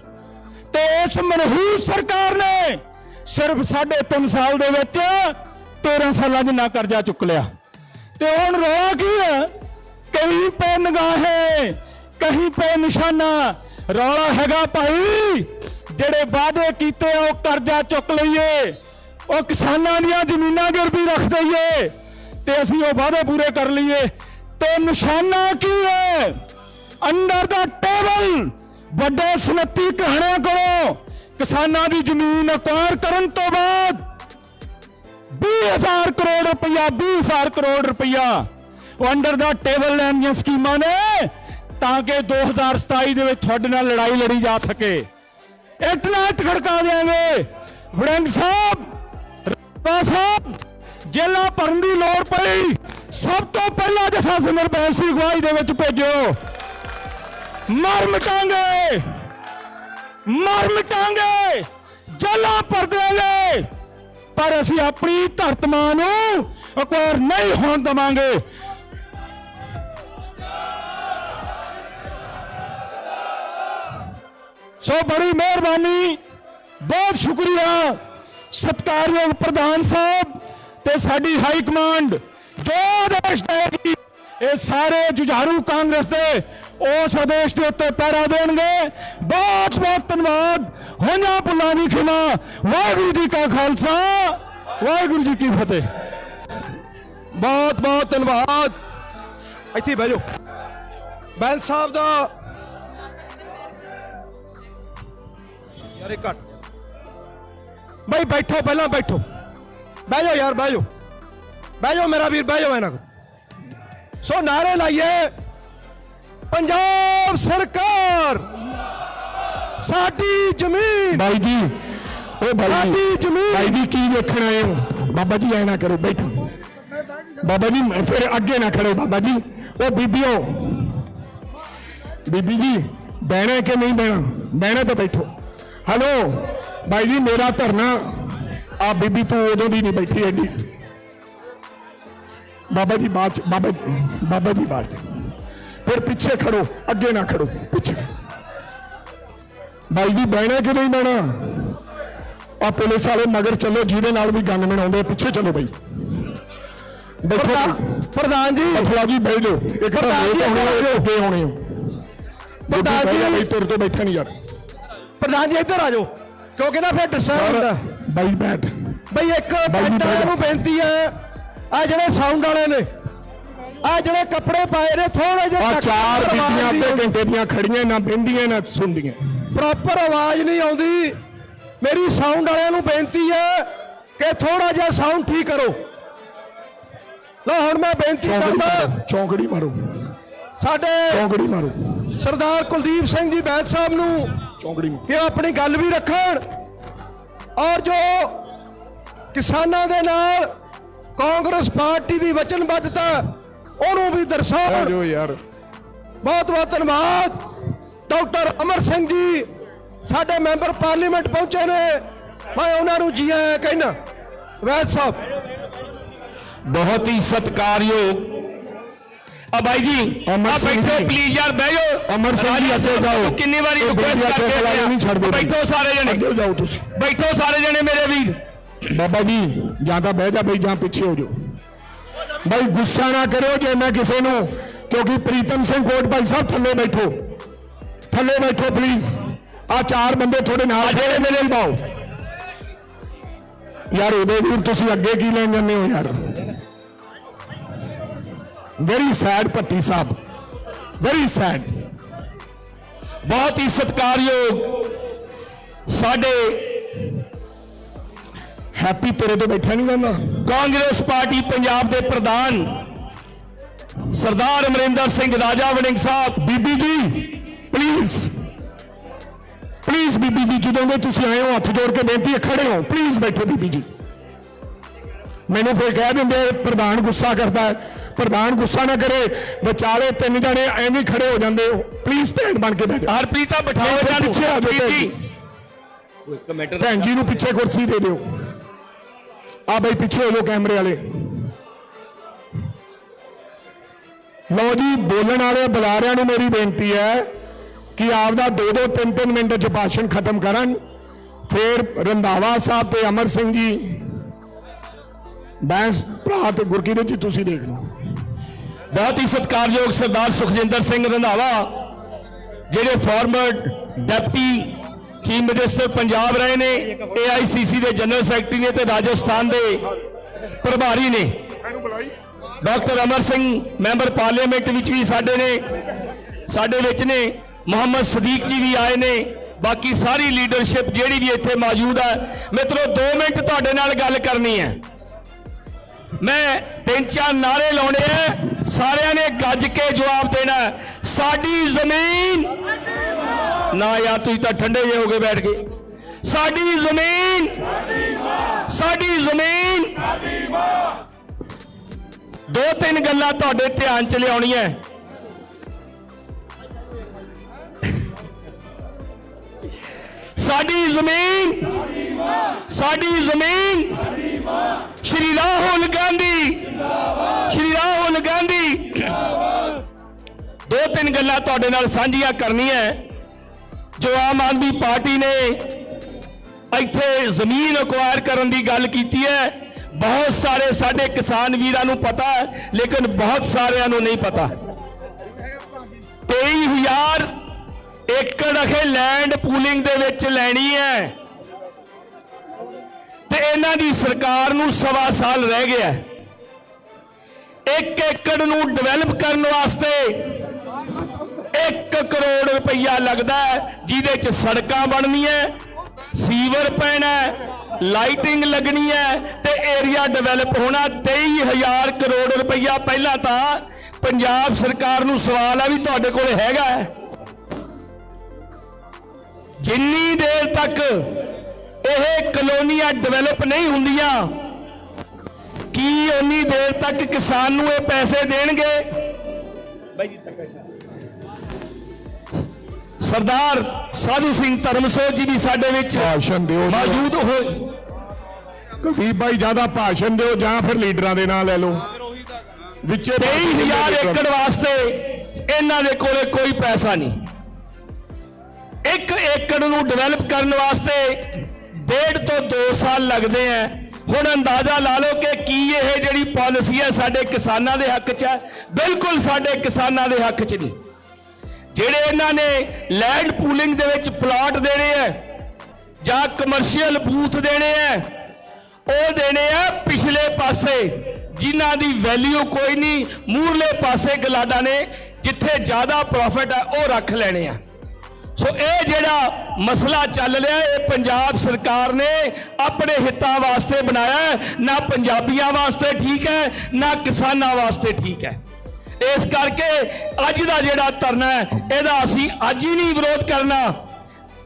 ਤੇ ਇਸ ਮਨਹੂਸ ਸਰਕਾਰ ਨੇ ਸਿਰਫ 3.5 ਸਾਲ ਦੇ ਵਿੱਚ 13 ਸਾਲਾਂ ਜਿੰਨਾ ਕਰਜ਼ਾ ਚੁੱਕ ਲਿਆ। ਤੇ ਹੁਣ ਰੋਆ ਕੀ ਹੈ ਕहीं ਪੇ ਨਿਗਾਹੇ ਕहीं ਪੇ ਨਿਸ਼ਾਨਾ। ਰੌਲਾ ਹੈਗਾ ਭਾਈ, ਜਿਹੜੇ ਵਾਅਦੇ ਕੀਤੇ ਆ, ਉਹ ਕਰਜ਼ਾ ਚੁੱਕ ਲਈਏ। ਉਹ ਕਿਸਾਨਾਂ ਦੀਆਂ ਜ਼ਮੀਨਾਂ ਗਿਰਵੀ ਰੱਖ ਦਈਏ ਤੇ ਅਸੀਂ ਉਹ ਵਾਅਦੇ ਪੂਰੇ ਕਰ ਲਈਏ। ਤੇ ਨਿਸ਼ਾਨਾ ਕੀ ਹੈ? ਅੰਡਰ ਦਾ ਟੇਬਲ ਵੱਡੇ ਸਨੱਤੀ ਕਹਾਣਿਆਂ ਕੋਲੋਂ ਕਿਸਾਨਾਂ ਦੀ ਜ਼ਮੀਨ ਅਕਵਾਇਰ ਕਰਨ ਤੋਂ ਬਾਅਦ 20000 ਕਰੋੜ ਰੁਪਇਆ 20000 ਕਰੋੜ ਰੁਪਇਆ ਉਹ ਅੰਡਰ ਦਾ ਟੇਬਲ ਲੈਣ ਦੀਆਂ ਸਕੀਮਾਂ ਨੇ ਤਾਂ ਕਿ 2027 ਦੇ ਵਿੱਚ ਤੁਹਾਡੇ ਨਾਲ ਲੜਾਈ ਲੜੀ ਜਾ ਸਕੇ। ਇੱਟ ਨਾਲ ਇੱਟ ਖੜਕਾ ਦੇਾਂਗੇ ਵੜਿੰਗ ਸਾਹਿਬ ਰਾਜਾ ਸਾਹਿਬ ਜੇਲਾ ਭਰਨ ਦੀ ਲੋੜ ਪਈ। ਸਭ ਤੋਂ ਪਹਿਲਾਂ ਜਥਾ ਸਿਮਰ ਬੈਂਸ ਦੀ ਅਗਵਾਈ ਦੇ ਵਿੱਚ ਭੇਜੋ। ਮਰ ਮਿਟਾਂਗੇ। ਮਰ ਮਿਟਾਂਗੇ। ਜਲਾ ਭਰ ਦੇਵਾਂਗੇ। ਪਰ ਅਸੀਂ ਆਪਣੀ ਧਰਤ ਮਾਂ ਨੂੰ ਅਕਵਾਇਰ ਨਹੀਂ ਹੋਣ ਦਵਾਂਗੇ। ਸੋ ਬੜੀ ਮਿਹਰਬਾਨੀ, ਬਹੁਤ ਸ਼ੁਕਰੀਆ ਸਤਿਕਾਰਯੋਗ ਪ੍ਰਧਾਨ ਸਾਹਿਬ ਤੇ ਸਾਡੀ ਹਾਈ ਕਮਾਂਡ, ਜੋ ਆਦੇਸ਼ ਦੇਗੀ ਇਹ ਸਾਰੇ ਜੁਝਾਰੂ ਕਾਂਗਰਸ ਦੇ ਉਸ ਆਦੇਸ਼ ਦੇ ਉੱਤੇ ਪੈਰਾ ਦੇਣਗੇ। ਬਹੁਤ ਬਹੁਤ ਧੰਨਵਾਦ। ਹੋਣਾ ਪੁੱਲਾਂ ਦੀ ਖਿਮਾ। ਵਾਹਿਗੁਰੂ ਜੀ ਕਾ ਖਾਲਸਾ। ਵਾਹਿਗੁਰੂ ਜੀ ਕੀ ਫਤਿਹ। ਬਹੁਤ ਬਹੁਤ ਧੰਨਵਾਦ। ਇੱਥੇ ਬਹਿ ਜਾਓ। ਬੈਂਸ ਸਾਹਿਬ ਦਾ ਯਾਰ ਇਹ ਘੱਟ ਬੈਠੋ, ਪਹਿਲਾਂ ਬੈਠੋ। ਬਹਿ ਜਾਓ ਯਾਰ, ਬਹਿ ਜਾਓ। ਬਹਿ ਜਾਓ ਮੇਰਾ ਵੀਰ, ਬਹਿ ਜਾਓ ਇਹਨਾਂ ਕੋਲ। ਸੋ ਨਾਰੇ ਲਾਈਏ। ਪੰਜਾਬ ਸਰਕਾਰ ਸਾਡੀ ਜ਼ਮੀਨ ਬਾਈ ਜੀ ਉਹ ਬਾਈ ਸਾਡੀ ਜੀ ਜ਼ਮੀਨ ਬਾਈ ਜੀ ਕੀ ਵੇਖਣ ਆਏ ਹੋ ਬਾਬਾ ਜੀ ਐ ਨਾ ਕਰੋ ਬੈਠੋ ਬਾਬਾ ਜੀ ਮੈਂ- ਫਿਰ ਅੱਗੇ ਨਾ ਖੜੋ ਬਾਬਾ ਜੀ ਉਹ ਬੀਬੀਓ ਬੀਬੀ ਜੀ ਬਹਿਣਾ ਕਿ ਨਹੀਂ ਬਹਿਣਾ ਬਹਿਣਾ ਤਾਂ ਬੈਠੋ ਹਲੋ ਬਾਈ ਜੀ ਮੇਰਾ ਧਰਨਾ ਆ ਬੀਬੀ ਤੂੰ ਉਦੋਂ ਦੀ ਨਹੀਂ ਬੈਠੀ ਐਡੀ ਬਾਬਾ ਜੀ ਬਾਅਦ ਚ ਬਾਬਾ ਬਾਬਾ ਜੀ ਬਾਅਦ ਚ ਫਿਰ ਪਿੱਛੇ ਖੜੋ ਅੱਗੇ ਨਾ ਖੜੋ ਪਿੱਛੇ ਬਾਈ ਜੀ ਬਹਿਣਾ ਕਿ ਨਹੀਂ ਬਹਿਣਾ? ਆ ਪੁਲਿਸ ਵਾਲੇ ਮਗਰ ਚੱਲੋ ਜਿਹਦੇ ਨਾਲ ਵੀ ਗੰਨ ਮਨਾਉਂਦੇ ਪਿੱਛੇ ਚੱਲੋ ਬਈ। ਬੈਠੋ ਪ੍ਰਧਾਨ- ਜੀ। ਅਫਲਾ ਜੀ। ਬਹਿ ਜਾਓ। ਇੱਕ ਤਾਂ ਹੋਣੇ ਬੈਠੋ। ਹੋਣੇ ਹੋ। ਪ੍ਰਧਾਨ ਜੀ। ਬਈ ਤੁਰ ਤੋਂ ਬੈਠਾ ਨਹੀਂ ਯਾਰ। ਪ੍ਰਧਾਨ ਜੀ ਇੱਧਰ ਆ ਜਾਓ। ਕਿਉਂਕਿ ਨਾ ਫਿਰ ਡਿਸਟਰਬ ਹੁੰਦਾ। ਬਾਈ ਬੈਠ। ਬਈ ਇੱਕ। ਨੂੰ ਬੇਨਤੀ ਹੈ ਆ ਜਿਹੜੇ ਸਾਊਂਡ ਵਾਲੇ ਨੇ। ਆ ਜਿਹੜੇ ਕੱਪੜੇ ਪਾਏ ਨੇ ਥੋੜੇ ਜਿਹੇ ਆ ਚਾਰ ਬੀਬੀਆਂ ਅੱਧੇ ਘੰਟੇ ਦੀਆਂ ਖੜੀਆਂ ਨਾ ਬਹਿੰਦੀਆਂ ਨਾ ਸੁਣਦੀਆਂ। ਪ੍ਰੋਪਰ ਆਵਾਜ਼ ਨਹੀਂ ਆਉਂਦੀ। ਮੇਰੀ ਸਾਊਂਡ ਵਾਲਿਆਂ ਨੂੰ ਬੇਨਤੀ ਹੈ ਕਿ ਥੋੜਾ ਜਿਹਾ ਸਾਊਂਡ ਠੀਕ ਕਰੋ। ਲਓ ਹੁਣ ਮੈਂ ਬੇਨਤੀ ਕਰਦਾ ਚੌਂਕੜੀ ਮਾਰੋ। ਸਾਡੇ ਚੌਂਕੜੀ ਮਾਰੋ। ਸਰਦਾਰ ਕੁਲਦੀਪ ਸਿੰਘ ਜੀ ਬੈਦ ਸਾਹਿਬ ਨੂੰ ਚੌਂਕੜੀ ਉਹ ਆਪਣੀ ਗੱਲ ਵੀ ਰੱਖਣ। ਔਰ ਜੋ ਕਿਸਾਨਾਂ ਦੇ ਨਾਲ ਕਾਂਗਰਸ ਪਾਰਟੀ ਦੀ ਵਚਨਬੱਧਤਾ ਉਹਨੂੰ ਵੀ ਦਰਸਾਉਣ ਜੋ ਯਾਰ। ਬਹੁਤ ਬਹੁਤ ਧੰਨਵਾਦ। ਡਾਕਟਰ ਅਮਰ ਸਿੰਘ ਜੀ ਸਾਡੇ ਮੈਂਬਰ ਪਾਰਲੀਮੈਂਟ ਪਹੁੰਚੇ ਨੇ। ਮੈਂ ਉਹਨਾਂ ਨੂੰ ਜੀ ਆਇਆਂ ਕਹਿਣਾ ਵੈਦ ਸਾਹਿਬ। ਬਹੁਤ ਹੀ ਸਤਿਕਾਰਯੋਗ। ਆ ਬਾਈ ਜੀ ਅਮਰ ਆ ਸਿੰਘ ਬੈਠੋ ਜੀ। ਪਲੀਜ਼ ਯਾਰ ਬਹਿ ਜਾਓ। ਅਮਰ ਸਿੰਘ ਜੀ ਅੱਗੇ ਜਾਓ। ਕਿੰਨੀ ਵਾਰੀ ਇਹ ਰਿਕੁਐਸਟ ਕਰਕੇ ਵਾਲੇ ਨਹੀਂ ਛੱਡਦੇ। ਬੈਠੋ ਸਾਰੇ ਜਣੇ। ਅੱਗੇ ਜਾਓ ਤੁਸੀਂ। ਬੈਠੋ ਸਾਰੇ ਜਣੇ ਮੇਰੇ ਵੀਰ। ਬਾਬਾ ਜੀ ਜਾਂ ਤਾਂ ਬਹਿ ਜਾ ਬਈ ਜਾਂ ਪਿੱਛੇ ਹੋ ਜਾਓ। ਬਈ ਗੁੱਸਾ ਨਾ ਕਰਿਓ ਜੇ ਮੈਂ ਕਿਸੇ ਨੂੰ ਕਿਉਂਕਿ ਪ੍ਰੀਤਮ ਸਿੰਘ ਕੋਟ ਭਾਈ ਸਾਹਿਬ ਥੱਲੇ ਬੈਠੋ ਥੱਲੇ ਬੈਠੋ ਪਲੀਜ਼ ਆ ਚਾਰ ਬੰਦੇ ਤੁਹਾਡੇ ਨਾਲ ਜਿਹੜੇ ਮੇਰੇ ਬਾਓ ਯਾਰ ਉਹਦੇ ਵੀਰ ਤੁਸੀਂ ਅੱਗੇ ਕੀ ਲੈਣ ਜਾਂਦੇ ਹੋ ਯਾਰ ਵੈਰੀ ਸੈਡ ਭੱਟੀ ਸਾਹਿਬ ਵੈਰੀ ਸੈਡ ਬਹੁਤ ਹੀ ਸਤਿਕਾਰਯੋਗ ਸਾਡੇ ਹੈਪੀ ਤੇਰੇ ਤੋਂ ਬੈਠਾ ਨਹੀਂ ਜਾਂਦਾ। ਕਾਂਗਰਸ ਪਾਰਟੀ ਪੰਜਾਬ ਦੇ ਪ੍ਰਧਾਨ ਸਰਦਾਰ ਅਮਰਿੰਦਰ ਸਿੰਘ ਰਾਜਾ ਵੜਿੰਗ ਸਾਹਿਬ। ਬੀਬੀ ਜੀ ਪਲੀਜ਼ ਪਲੀਜ਼ ਬੀਬੀ ਜੀ ਜਦੋਂ ਦੇ ਤੁਸੀਂ ਆਏ ਹੋ ਹੱਥ ਜੋੜ ਕੇ ਬੇਨਤੀ ਹੈ ਖੜੇ ਹੋ। ਪਲੀਜ਼ ਬੈਠੋ ਬੀਬੀ ਜੀ। ਮੈਨੂੰ ਫਿਰ ਕਹਿ ਦਿੰਦੇ ਪ੍ਰਧਾਨ ਗੁੱਸਾ ਕਰਦਾ ਹੈ। ਪ੍ਰਧਾਨ ਗੁੱਸਾ ਨਾ ਕਰੇ ਵਿਚਾਲੇ ਤਿੰਨ ਜਣੇ ਐਵੇਂ ਖੜੇ ਹੋ ਜਾਂਦੇ ਹੋ। ਪਲੀਜ਼ ਸਟੈਂਡ ਬਣ ਕੇ ਬੈਠੋ। ਹਰਪ੍ਰੀਤਾ ਬਿਠਾਓ ਨੂੰ। ਪਿੱਛੇ ਆ ਜਾਓ ਭੈਣ ਜੀ। ਭੈਣ ਜੀ ਨੂੰ ਪਿੱਛੇ ਕੁਰਸੀ ਦੇ ਦਿਓ। ਆ ਬਈ ਪਿੱਛੇ ਹੋ ਕੈਮਰੇ ਵਾਲੇ। ਲਓ ਜੀ, ਬੋਲਣ ਵਾਲੇ ਬੁਲਾਰਿਆਂ ਨੂੰ ਮੇਰੀ ਬੇਨਤੀ ਹੈ ਕਿ ਆਪਦਾ 2-2 3-3 ਮਿੰਟ ਚ ਭਾਸ਼ਣ ਖਤਮ ਕਰਨ। ਫਿਰ ਰੰਧਾਵਾ ਸਾਹਿਬ ਤੇ ਅਮਰ ਸਿੰਘ ਜੀ, ਬੈਂਸ ਭਰਾ ਤੇ ਗੁਰਕੀਰਤ ਜੀ, ਤੁਸੀਂ ਦੇਖ ਲਓ। ਬਹੁਤ ਹੀ ਸਤਿਕਾਰਯੋਗ ਸਰਦਾਰ ਸੁਖਜਿੰਦਰ ਸਿੰਘ ਰੰਧਾਵਾ, ਜਿਹੜੇ former deputy chief minister Punjab ਰਹੇ ਨੇ AICC ਦੇ ਜਨਰਲ ਸੈਕਟਰੀ ਨੇ ਤੇ ਰਾਜਸਥਾਨ ਦੇ ਪ੍ਰਭਾਰੀ ਨੇ। Doctor Amar Singh, member parliament ਵਿੱਚ ਵੀ ਸਾਡੇ ਨੇ, ਸਾਡੇ ਵਿੱਚ ਨੇ, ਮੁਹੰਮਦ ਸਦੀਕ ਜੀ ਵੀ ਆਏ ਨੇ, ਬਾਕੀ ਸਾਰੀ ਲੀਡਰਸ਼ਿਪ ਜਿਹੜੀ ਵੀ ਇੱਥੇ ਮੌਜੂਦ ਹੈ ਮਿੱਤਰੋ 2 ਮਿੰਟ ਤੁਹਾਡੇ ਨਾਲ ਗੱਲ ਕਰਨੀ ਹੈ। ਮੈਂ ਤਿੰਨ ਚਾਰ ਨਾਰੇ ਲਾਉਣੇ ਆ ਸਾਰਿਆਂ ਨੇ ਗੱਜ ਕੇ ਜਵਾਬ ਦੇਣਾ ਹੈ। ਸਾਡੀ ਜ਼ਮੀਨ ਨਾ ਯਾਰ ਤੁਸੀਂ ਤਾਂ ਠੰਡੇ ਜਿਹੇ ਹੋ ਕੇ ਬੈਠ ਗਏ ਸਾਡੀ ਜ਼ਮੀਨ ਸਾਡੀ ਜ਼ਮੀਨ ਦੋ ਤਿੰਨ ਗੱਲਾਂ ਤੁਹਾਡੇ ਧਿਆਨ ਚ ਲਿਆਉਣੀਆਂ ਸਾਡੀ ਜ਼ਮੀਨ ਸਾਡੀ ਜ਼ਮੀਨ ਸ਼੍ਰੀ ਰਾਹੁਲ ਗਾਂਧੀ। ਸ਼੍ਰੀ ਰਾਹੁਲ ਗਾਂਧੀ। ਦੋ ਤਿੰਨ ਗੱਲਾਂ ਤੁਹਾਡੇ ਨਾਲ ਸਾਂਝੀਆਂ ਕਰਨੀਆਂ ਜੋ ਆਮ ਆਦਮੀ ਪਾਰਟੀ ਨੇ ਇੱਥੇ ਜ਼ਮੀਨ ਅਕਵਾਇਰ ਕਰਨ ਦੀ ਗੱਲ ਕੀਤੀ ਹੈ। ਬਹੁਤ ਸਾਰੇ ਸਾਡੇ ਕਿਸਾਨ ਵੀਰਾਂ ਨੂੰ ਪਤਾ ਹੈ, ਲੇਕਿਨ ਬਹੁਤ ਸਾਰਿਆਂ ਨੂੰ ਨਹੀਂ ਪਤਾ। 23000 ਏਕੜ ਅਖੇ ਲੈਂਡ ਪੂਲਿੰਗ ਦੇ ਵਿੱਚ ਲੈਣੀ ਹੈ। ਇਹਨਾਂ ਦੀ ਸਰਕਾਰ ਨੂੰ ਸਵਾ ਸਾਲ ਰਹਿ ਗਿਆ ਇੱਕ ਏਕੜ ਨੂੰ ਡਿਵੈਲਪ ਕਰਨ ਵਾਸਤੇ 1 ਕਰੋੜ ਰੁਪਈਆ ਲੱਗਦਾ ਜਿਹਦੇ ਚ ਸੜਕਾਂ ਬਣਨੀਆਂ ਸੀਵਰ ਪੈਣਾ ਲਾਈਟਿੰਗ ਲੱਗਣੀ ਹੈ ਤੇ ਏਰੀਆ ਡਿਵੈਲਪ ਹੋਣਾ 23000 ਕਰੋੜ ਰੁਪਈਆ ਪਹਿਲਾਂ ਤਾਂ ਪੰਜਾਬ ਸਰਕਾਰ ਨੂੰ ਸਵਾਲ ਆ ਵੀ ਤੁਹਾਡੇ ਕੋਲ ਹੈਗਾ ਜਿੰਨੀ ਦੇਰ ਤੱਕ ਇਹ ਕਲੋਨੀਆਂ ਡਿਵੈਲਪ ਨਹੀਂ ਹੁੰਦੀਆਂ। ਕੀ ਉਨੀ ਦੇਰ ਤੱਕ ਕਿਸਾਨ ਨੂੰ ਇਹ ਪੈਸੇ ਦੇਣਗੇ? ਸਰਦਾਰ ਸਾਧੂ ਸਿੰਘ ਧਰਮਸੋਤ ਜੀ ਵੀ ਸਾਡੇ ਵਿੱਚ ਭਾਸ਼ਣ ਦਿਓ। ਮੌਜੂਦ ਹੋਏ ਕੁਲਦੀਪ ਭਾਈ ਜ਼ਿਆਦਾ ਭਾਸ਼ਣ ਦਿਓ ਜਾਂ ਫਿਰ ਲੀਡਰਾਂ ਦੇ ਨਾਂ ਲੈ ਲਓ। ਵਿੱਚੇ 23000 ਏਕੜ ਵਾਸਤੇ ਇਹਨਾਂ ਦੇ ਕੋਲੇ ਕੋਈ ਪੈਸਾ ਨਹੀਂ। ਇੱਕ ਏਕੜ ਨੂੰ ਡਿਵੈਲਪ ਕਰਨ ਵਾਸਤੇ ਡੇਢ ਤੋਂ 2 ਸਾਲ ਲੱਗਦੇ ਆ ਹੁਣ ਅੰਦਾਜ਼ਾ ਲਾ ਲਓ ਕਿ ਕੀ ਇਹ ਜਿਹੜੀ ਪਾਲਿਸੀ ਹੈ ਸਾਡੇ ਕਿਸਾਨਾਂ ਦੇ ਹੱਕ 'ਚ ਹੈ ਬਿਲਕੁਲ ਸਾਡੇ ਕਿਸਾਨਾਂ ਦੇ ਹੱਕ 'ਚ ਨਹੀਂ। ਜਿਹੜੇ ਇਹਨਾਂ ਨੇ ਲੈਂਡ ਪੂਲਿੰਗ ਦੇ ਵਿੱਚ ਪਲਾਟ ਦੇਣੇ ਆ ਜਾਂ ਕਮਰਸ਼ੀਅਲ ਬੂਥ ਦੇਣੇ ਆ ਉਹ ਦੇਣੇ ਆ ਪਿਛਲੇ ਪਾਸੇ, ਜਿਨ੍ਹਾਂ ਦੀ ਵੈਲਿਊ ਕੋਈ ਨਹੀਂ। ਮੂਰਲੇ ਪਾਸੇ ਗਲਾਡਾ ਨੇ, ਜਿੱਥੇ ਜ਼ਿਆਦਾ ਪ੍ਰੋਫਿਟ ਹੈ ਉਹ ਰੱਖ ਲੈਣੇ ਆ। ਸੋ ਇਹ ਜਿਹੜਾ ਮਸਲਾ ਚੱਲ ਰਿਹਾ ਇਹ ਪੰਜਾਬ ਸਰਕਾਰ ਨੇ ਆਪਣੇ ਹਿੱਤਾਂ ਵਾਸਤੇ ਬਣਾਇਆ ਨਾ ਪੰਜਾਬੀਆਂ ਵਾਸਤੇ ਠੀਕ ਹੈ, ਨਾ ਕਿਸਾਨਾਂ ਵਾਸਤੇ ਠੀਕ ਹੈ। ਇਸ ਕਰਕੇ ਅੱਜ ਦਾ ਜਿਹੜਾ ਧਰਨਾ ਹੈ, ਇਹਦਾ ਅਸੀਂ ਅੱਜ ਹੀ ਨਹੀਂ ਵਿਰੋਧ ਕਰਨਾ।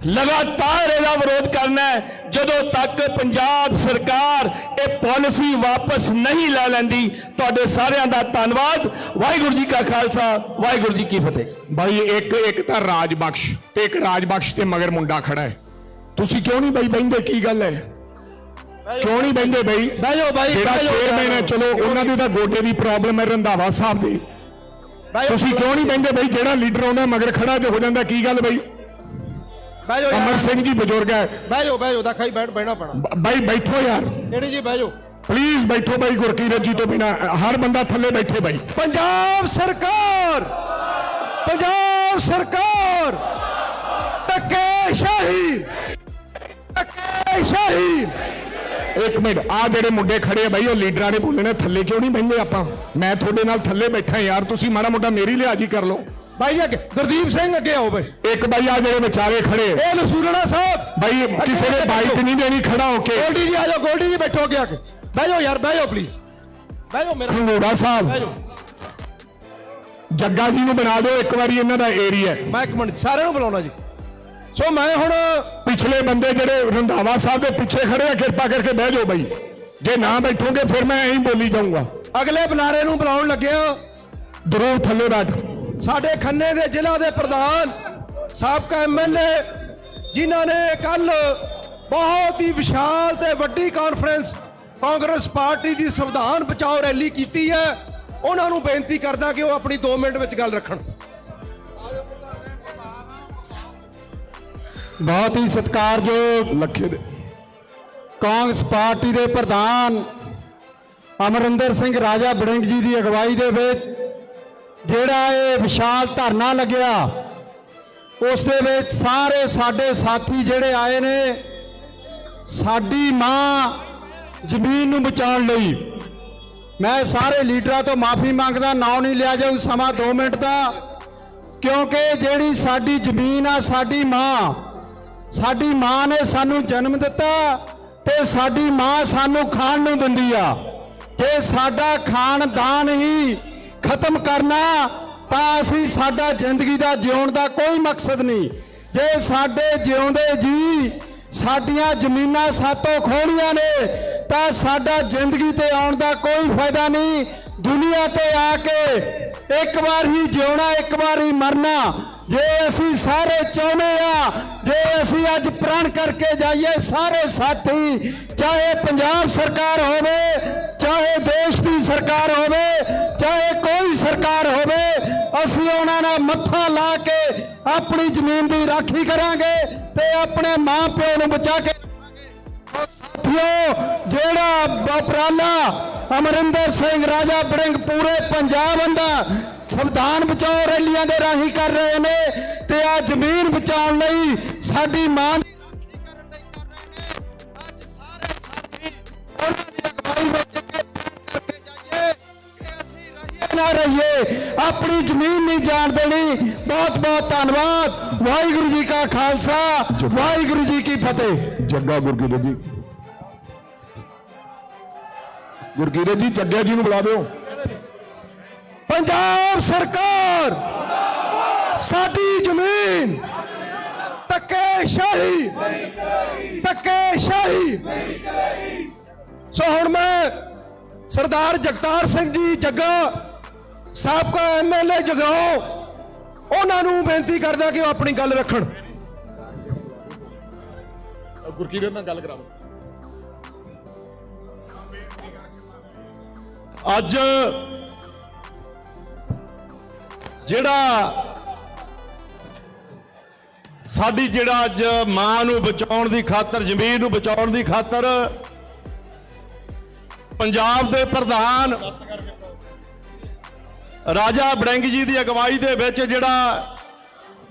ਲਗਾਤਾਰ ਇਹਦਾ ਵਿਰੋਧ ਕਰਨਾ ਹੈ। ਜਦੋਂ ਤੱਕ ਪੰਜਾਬ ਸਰਕਾਰ ਇਹ ਪਾਲਿਸੀ ਵਾਪਸ ਨਹੀਂ ਲੈ ਲੈਂਦੀ ਤੁਹਾਡੇ ਸਾਰਿਆਂ ਦਾ ਧੰਨਵਾਦ। ਵਾਹਿਗੁਰੂ ਜੀ ਕਾ ਖਾਲਸਾ ਵਾਹਿਗੁਰੂ ਜੀ ਕੀ ਫਤਿਹ। ਬਾਈ ਇੱਕ ਇੱਕ ਤਾਂ ਰਾਜ ਬਖਸ਼ ਤੇ ਇੱਕ ਰਾਜ ਬਖਸ਼ ਤੇ ਮਗਰ ਮੁੰਡਾ ਖੜਾ ਹੈ। ਤੁਸੀਂ ਕਿਉਂ ਨਹੀਂ ਬਾਈ ਬਹਿੰਦੇ? ਕੀ ਗੱਲ ਹੈ? ਕਿਉਂ ਨਹੀਂ ਬਹਿੰਦੇ ਬਾਈ? ਬਹਿ ਜਾਓ ਬਾਈ ਜਿਹੜਾ ਚੇਅਰਮੈਨ ਹੈ ਚਲੋ ਉਹਨਾਂ ਦੀ ਤਾਂ ਗੋਡੇ ਦੀ ਪ੍ਰੋਬਲਮ ਹੈ ਰੰਧਾਵਾ ਸਾਹਿਬ ਦੀ। ਤੁਸੀਂ ਕਿਉਂ ਨਹੀਂ ਬਹਿੰਦੇ ਬਾਈ? ਜਿਹੜਾ ਲੀਡਰ ਆਉਂਦਾ ਮਗਰ ਖੜਾ ਤੇ ਹੋ ਜਾਂਦਾ ਕੀ ਗੱਲ ਬਾਈ? ਬਹਿ ਜਾਓ ਅਮਰ। ਸਿੰਘ ਜੀ ਬਜ਼ੁਰਗ ਹੈ। ਬਹਿ ਜਾਓ ਬਹਿ ਜਾਓ ਦਾ ਖਾਈ ਬੈਠ ਬਹਿਣਾ ਪੈਣਾ। ਬ- ਬਾਈ ਬੈਠੋ ਯਾਰ। ਕਿਹੜੀ ਜੀ ਬਹਿ ਜਾਓ। ਪਲੀਜ਼ ਬੈਠੋ ਬਾਈ ਗੁਰਕੀਰਤ ਜੀ ਤੋਂ ਬਿਨਾ। ਹਰ ਬੰਦਾ ਥੱਲੇ ਬੈਠੇ ਬਾਈ। ਪੰਜਾਬ ਸਰਕਾਰ ਪੰਜਾਬ ਸਰਕਾਰ ਧੱਕੇਸ਼ਾਹੀ ਧੱਕੇਸ਼ਾਹੀ ਇੱਕ ਮਿੰਟ ਆ ਜਿਹੜੇ ਮੁੰਡੇ ਖੜੇ ਆ ਬਾਈ ਉਹ ਲੀਡਰਾਂ ਨੇ ਬੋਲਣੇ ਥੱਲੇ ਕਿਉਂ ਨਹੀਂ ਬਹਿੰਦੇ ਆਪਾਂ? ਮੈਂ ਤੁਹਾਡੇ ਨਾਲ ਥੱਲੇ ਬੈਠਾ ਯਾਰ ਤੁਸੀਂ ਮਾੜਾ ਮੋਟਾ ਮੇਰੀ ਲਿਹਾਜ਼ੀ ਕਰ ਲਓ। ਬਾਈ ਅੱਗੇ ਗੁਰਦੀਪ ਸਿੰਘ ਅੱਗੇ ਆਓ ਬਈ। ਇੱਕ ਬਾਈ ਆ ਜਿਹੜੇ ਵਿਚਾਰੇ ਖੜੇ ਇਹ ਲਸੂਲਣਾ ਸਾਹਿਬ। ਬਾਈ ਕਿਸੇ ਨੇ ਬਾਈਟ ਨਹੀਂ ਦੇਣੀ ਖੜਾ ਹੋ ਕੇ। ਗੋਲਡੀ ਜੀ ਆ ਜਾਓ ਗੋਲਡੀ ਜੀ ਬੈਠੋ ਅੱਗੇ ਆ ਕੇ। ਯਾਰ ਬਹਿ ਜਾਓ ਪਲੀਜ਼ ਬਹਿ ਜਾਓ ਮੇਰਾ। ਖੰਗੂੜਾ ਸਾਹਿਬ। ਜੱਗਾ ਜੀ ਨੂੰ ਬਣਾ ਦਿਓ ਇੱਕ ਵਾਰੀ ਇਹਨਾਂ ਦਾ ਏਰੀਆ ਮੈਂ ਇੱਕ ਮਿੰਟ ਸਾਰਿਆਂ ਨੂੰ ਬੁਲਾਉਣਾ ਜੀ। ਸੋ ਮੈਂ ਹੁਣ ਪਿਛਲੇ ਬੰਦੇ ਜਿਹੜੇ ਰੰਧਾਵਾ ਸਾਹਿਬ ਦੇ ਪਿੱਛੇ ਖੜੇ ਆ ਕਿਰਪਾ ਕਰਕੇ ਬਹਿ ਜਾਓ ਬਾਈ। ਜੇ ਨਾ ਬੈਠੋਗੇ ਫਿਰ ਮੈਂ ਐਂ ਬੋਲੀ ਜਾਊਂਗਾ। ਅਗਲੇ ਬੁਲਾਰੇ ਨੂੰ ਬੁਲਾਉਣ ਲੱਗਿਆ। ਦਰੂਰ ਥੱਲੇ ਬੈਠ। ਸਾਡੇ ਖੰਨੇ ਦੇ ਜ਼ਿਲ੍ਹਾ ਦੇ ਪ੍ਰਧਾਨ ਸਾਬਕਾ ਐਮਐਲਏ ਜਿਨ੍ਹਾਂ ਨੇ ਕੱਲ ਬਹੁਤ ਹੀ ਵਿਸ਼ਾਲ ਤੇ ਵੱਡੀ ਕਾਨਫਰੰਸ ਕਾਂਗਰਸ ਪਾਰਟੀ ਦੀ ਸੰਵਿਧਾਨ ਬਚਾਓ ਰੈਲੀ ਕੀਤੀ ਹੈ। ਉਹਨਾਂ ਨੂੰ ਬੇਨਤੀ ਕਰਦਾ ਕਿ ਉਹ ਆਪਣੀ 2 ਮਿੰਟ ਵਿੱਚ ਗੱਲ ਰੱਖਣ। ਬਹੁਤ ਹੀ ਸਤਿਕਾਰਯੋਗ ਲੱਖੇ ਦੇ। ਕਾਂਗਰਸ ਪਾਰਟੀ ਦੇ ਪ੍ਰਧਾਨ ਅਮਰਿੰਦਰ ਸਿੰਘ ਰਾਜਾ ਬੜਿੰਗ ਜੀ ਦੀ ਅਗਵਾਈ ਦੇ ਵਿੱਚ ਜਿਹੜਾ ਇਹ ਵਿਸ਼ਾਲ ਧਰਨਾ ਲੱਗਿਆ, ਉਸ ਦੇ ਵਿੱਚ ਸਾਰੇ ਸਾਡੇ ਸਾਥੀ ਜਿਹੜੇ ਆਏ ਨੇ, ਸਾਡੀ ਮਾਂ ਜ਼ਮੀਨ ਨੂੰ ਬਚਾਉਣ ਲਈ। ਮੈਂ ਸਾਰੇ ਲੀਡਰਾਂ ਤੋਂ ਮਾਫੀ ਮੰਗਦਾ, ਨਾਂ ਨਹੀਂ ਲਿਆ ਜਾਊ, ਸਮਾਂ 2 ਮਿੰਟ ਦਾ, ਕਿਉਂਕਿ ਜਿਹੜੀ ਸਾਡੀ ਜ਼ਮੀਨ ਆ, ਸਾਡੀ ਮਾਂ ਸਾਡੀ ਮਾਂ ਨੇ ਸਾਨੂੰ ਜਨਮ ਦਿੱਤਾ ਤੇ ਸਾਡੀ ਮਾਂ ਸਾਨੂੰ ਖਾਣ ਨੂੰ ਦਿੰਦੀ ਆ। ਜੇ ਸਾਡਾ ਖਾਣ ਦਾਨ ਹੀ ਖਤਮ ਕਰਨਾ, ਤਾਂ ਅਸੀਂ ਸਾਡਾ ਜ਼ਿੰਦਗੀ ਦਾ ਜਿਉਣ ਦਾ ਕੋਈ ਮਕਸਦ ਨਹੀਂ। ਜੇ ਸਾਡੇ ਜਿਉਂਦੇ ਜੀ, ਸਾਡੀਆਂ ਜ਼ਮੀਨਾਂ ਸਾਤੋਂ ਖੋਣੀਆਂ ਨੇ, ਤਾਂ ਸਾਡਾ ਜ਼ਿੰਦਗੀ ਤੇ ਆਉਣ ਦਾ ਕੋਈ ਫਾਇਦਾ ਨਹੀਂ। ਦੁਨੀਆ ਤੇ ਆ ਕੇ ਇੱਕ ਵਾਰ ਹੀ ਜਿਉਣਾ, ਇੱਕ ਵਾਰ ਹੀ ਮਰਨਾ ਜੇ ਅਸੀਂ ਸਾਰੇ ਚਾਹੁੰਦੇ ਆ, ਜੇ ਅਸੀਂ ਅੱਜ ਪ੍ਰਣ ਕਰਕੇ ਜਾਈਏ ਸਾਰੇ ਸਾਥੀ, ਚਾਹੇ ਪੰਜਾਬ ਸਰਕਾਰ ਹੋਵੇ, ਚਾਹੇ ਦੇਸ਼ ਦੀ ਸਰਕਾਰ ਹੋਵੇ, ਚਾਹੇ ਕੋਈ ਸਰਕਾਰ ਹੋਵੇ, ਅਸੀਂ ਉਹਨਾਂ ਨਾਲ ਮੱਥਾ ਲਾ ਕੇ ਆਪਣੀ ਜ਼ਮੀਨ ਦੀ ਰਾਖੀ ਕਰਾਂਗੇ ਤੇ ਆਪਣੇ ਮਾਂ ਪਿਓ ਨੂੰ ਬਚਾ ਕੇ ਸਾਥੀਓ ਜਿਹੜਾ ਉਪਰਾਲਾ ਅਮਰਿੰਦਰ ਸਿੰਘ ਰਾਜਾ ਬੜਿੰਗ ਪੂਰੇ ਪੰਜਾਬ ਅੰਦਰ ਸੰਵਿਧਾਨ ਬਚਾਓ ਰੈਲੀਆਂ ਦੇ ਰਾਹੀਂ ਕਰ ਰਹੇ ਨੇ ਤੇ ਆ ਜ਼ਮੀਨ ਬਚਾਉਣ ਲਈ ਸਾਡੀ ਮਾਂ ਦੀ ਰਾਖੀ ਕਰਨ ਲਈ ਕਰ ਰਹੇ ਨੇ। ਅੱਜ ਸਾਰੇ ਸਾਥੀ ਉਹਨਾਂ ਦੀ ਅਗਵਾਈ ਵਿੱਚ ਅੱਗੇ ਪ੍ਰਣ ਕਰਕੇ ਜਾਈਏ ਕਿ ਅਸੀਂ ਰਹੀਏ ਨਾ ਰਹੀਏ ਆਪਣੀ ਜ਼ਮੀਨ ਨਹੀਂ ਜਾਣ ਦੇਣੀ। ਬਹੁਤ ਬਹੁਤ ਧੰਨਵਾਦ। ਵਾਹਿਗੁਰੂ ਜੀ ਕਾ ਖਾਲਸਾ ਵਾਹਿਗੁਰੂ ਜੀ ਕੀ ਫਤਿਹ। ਜੱਗਾ ਗੁਰਕੀਰਤ ਜੀ। ਗੁਰਕੀਰਤ ਜੀ ਜੱਗਿਆ ਜੀ ਨੂੰ ਬੁਲਾ ਦਿਓ। ਪੰਜਾਬ ਸਰਕਾਰ, ਸਾਡੀ ਜ਼ਮੀਨ ਧੱਕੇ ਸ਼ਾਹੀ ਧੱਕੇ ਸ਼ਾਹੀ। ਸੋ ਹੁਣ ਮੈਂ ਸਰਦਾਰ ਜਗਤਾਰ ਸਿੰਘ ਜੀ ਜੱਗਾ ਸਾਬਕਾ ਐਮਐਲਏ ਜਗਰਾਉਂ, ਉਹਨਾਂ ਨੂੰ ਬੇਨਤੀ ਕਰਦਾ ਕਿ ਉਹ ਆਪਣੀ ਗੱਲ ਰੱਖਣ। ਗੁਰਕੀਰਤ ਨਾਲ ਗੱਲ ਕਰਾਓ ਅੱਜ ਜਿਹੜਾ ਸਾਡੀ ਜਿਹੜਾ ਅੱਜ ਮਾਂ ਨੂੰ ਬਚਾਉਣ ਦੀ ਖਾਤਰ, ਜ਼ਮੀਨ ਨੂੰ ਬਚਾਉਣ ਦੀ ਖਾਤਰ ਪੰਜਾਬ ਦੇ ਪ੍ਰਧਾਨ ਰਾਜਾ ਬੜਿੰਗ ਜੀ ਦੀ ਅਗਵਾਈ ਦੇ ਵਿੱਚ ਜਿਹੜਾ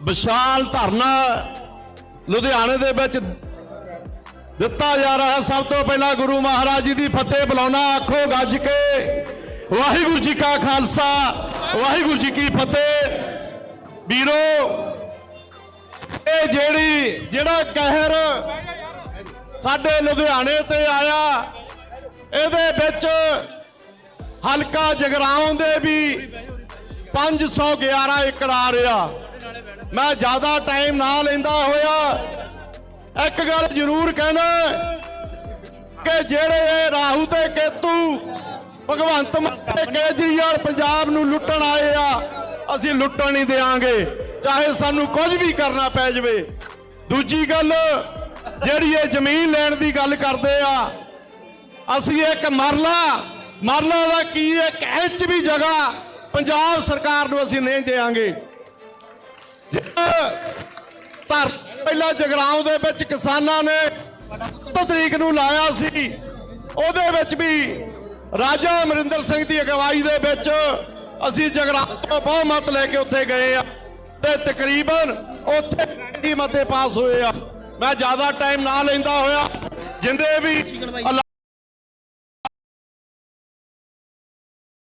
ਵਿਸ਼ਾਲ ਧਰਨਾ ਲੁਧਿਆਣੇ ਦੇ ਵਿੱਚ ਦਿੱਤਾ ਜਾ ਰਿਹਾ ਸਭ ਤੋਂ ਪਹਿਲਾਂ ਗੁਰੂ ਮਹਾਰਾਜ ਜੀ ਦੀ ਫਤਿਹ ਬੁਲਾਉਣਾ, ਆਖੋ ਗੱਜ ਕੇ। ਵਾਹਿਗੁਰੂ ਜੀ ਕਾ ਖਾਲਸਾ, ਵਾਹਿਗੁਰੂ ਜੀ ਕੀ ਫਤਿਹ। ਵੀਰੋ, ਇਹ ਜਿਹੜੀ, ਜਿਹੜਾ ਕਹਿਰ ਸਾਡੇ ਲੁਧਿਆਣੇ ਤੇ ਆਇਆ, ਇਹਦੇ ਵਿੱਚ ਹਲਕਾ ਜਗਰਾਉਂ ਦੇ ਵੀ 511 ਏਕੜ ਆ ਰਿਹਾ। ਮੈਂ ਜ਼ਿਆਦਾ ਟਾਈਮ ਨਾ ਲੈਂਦਾ ਹੋਇਆ। ਇੱਕ ਗੱਲ ਜ਼ਰੂਰ ਕਹਿਣਾ ਕਿ ਜਿਹੜੇ ਇਹ ਰਾਹੂ ਤੇ ਕੇਤੂ ਭਗਵੰਤ ਮਾਨ ਤੇ ਕੇਜਰੀਵਾਲ ਪੰਜਾਬ ਨੂੰ ਲੁੱਟਣ ਆਏ ਆ, ਅਸੀਂ ਲੁੱਟਣ ਨਹੀਂ ਦੇਾਂਗੇ ਚਾਹੇ ਸਾਨੂੰ ਕੁਝ ਵੀ ਕਰਨਾ ਪੈ ਜਾਵੇ। ਦੂਜੀ ਗੱਲ, ਜਿਹੜੀ ਇਹ ਜ਼ਮੀਨ ਲੈਣ ਦੀ ਗੱਲ ਕਰਦੇ ਆ, ਅਸੀਂ ਇੱਕ ਮਰਲਾ ਮਰਲਾ ਦਾ ਕੀ ਇੱਕ ਇੰਚ ਵੀ ਜਗ੍ਹਾ ਪੰਜਾਬ ਸਰਕਾਰ ਨੂੰ ਅਸੀਂ ਨਹੀਂ ਦੇਾਂਗੇ ਧਰ ਪਹਿਲਾਂ ਜਗਰਾਉਂ ਦੇ ਵਿੱਚ ਕਿਸਾਨਾਂ ਨੇ 7 ਤਰੀਕ ਨੂੰ ਲਾਇਆ ਸੀ। ਉਹਦੇ ਵਿੱਚ ਵੀ ਰਾਜਾ ਅਮਰਿੰਦਰ ਸਿੰਘ ਦੀ ਅਗਵਾਈ ਦੇ ਵਿੱਚ ਅਸੀਂ ਜਗਰਾਉਂ ਤੋਂ ਬਹੁਮਤ ਲੈ ਕੇ ਉੱਥੇ ਗਏ ਆ ਤੇ ਤਕਰੀਬਨ ਉੱਥੇ ਹੀ ਮਤੇ ਪਾਸ ਹੋਏ ਆ। ਮੈਂ ਜ਼ਿਆਦਾ ਟਾਈਮ ਨਾ ਲੈਂਦਾ ਹੋਇਆ, ਜਿੰਦੇ ਵੀ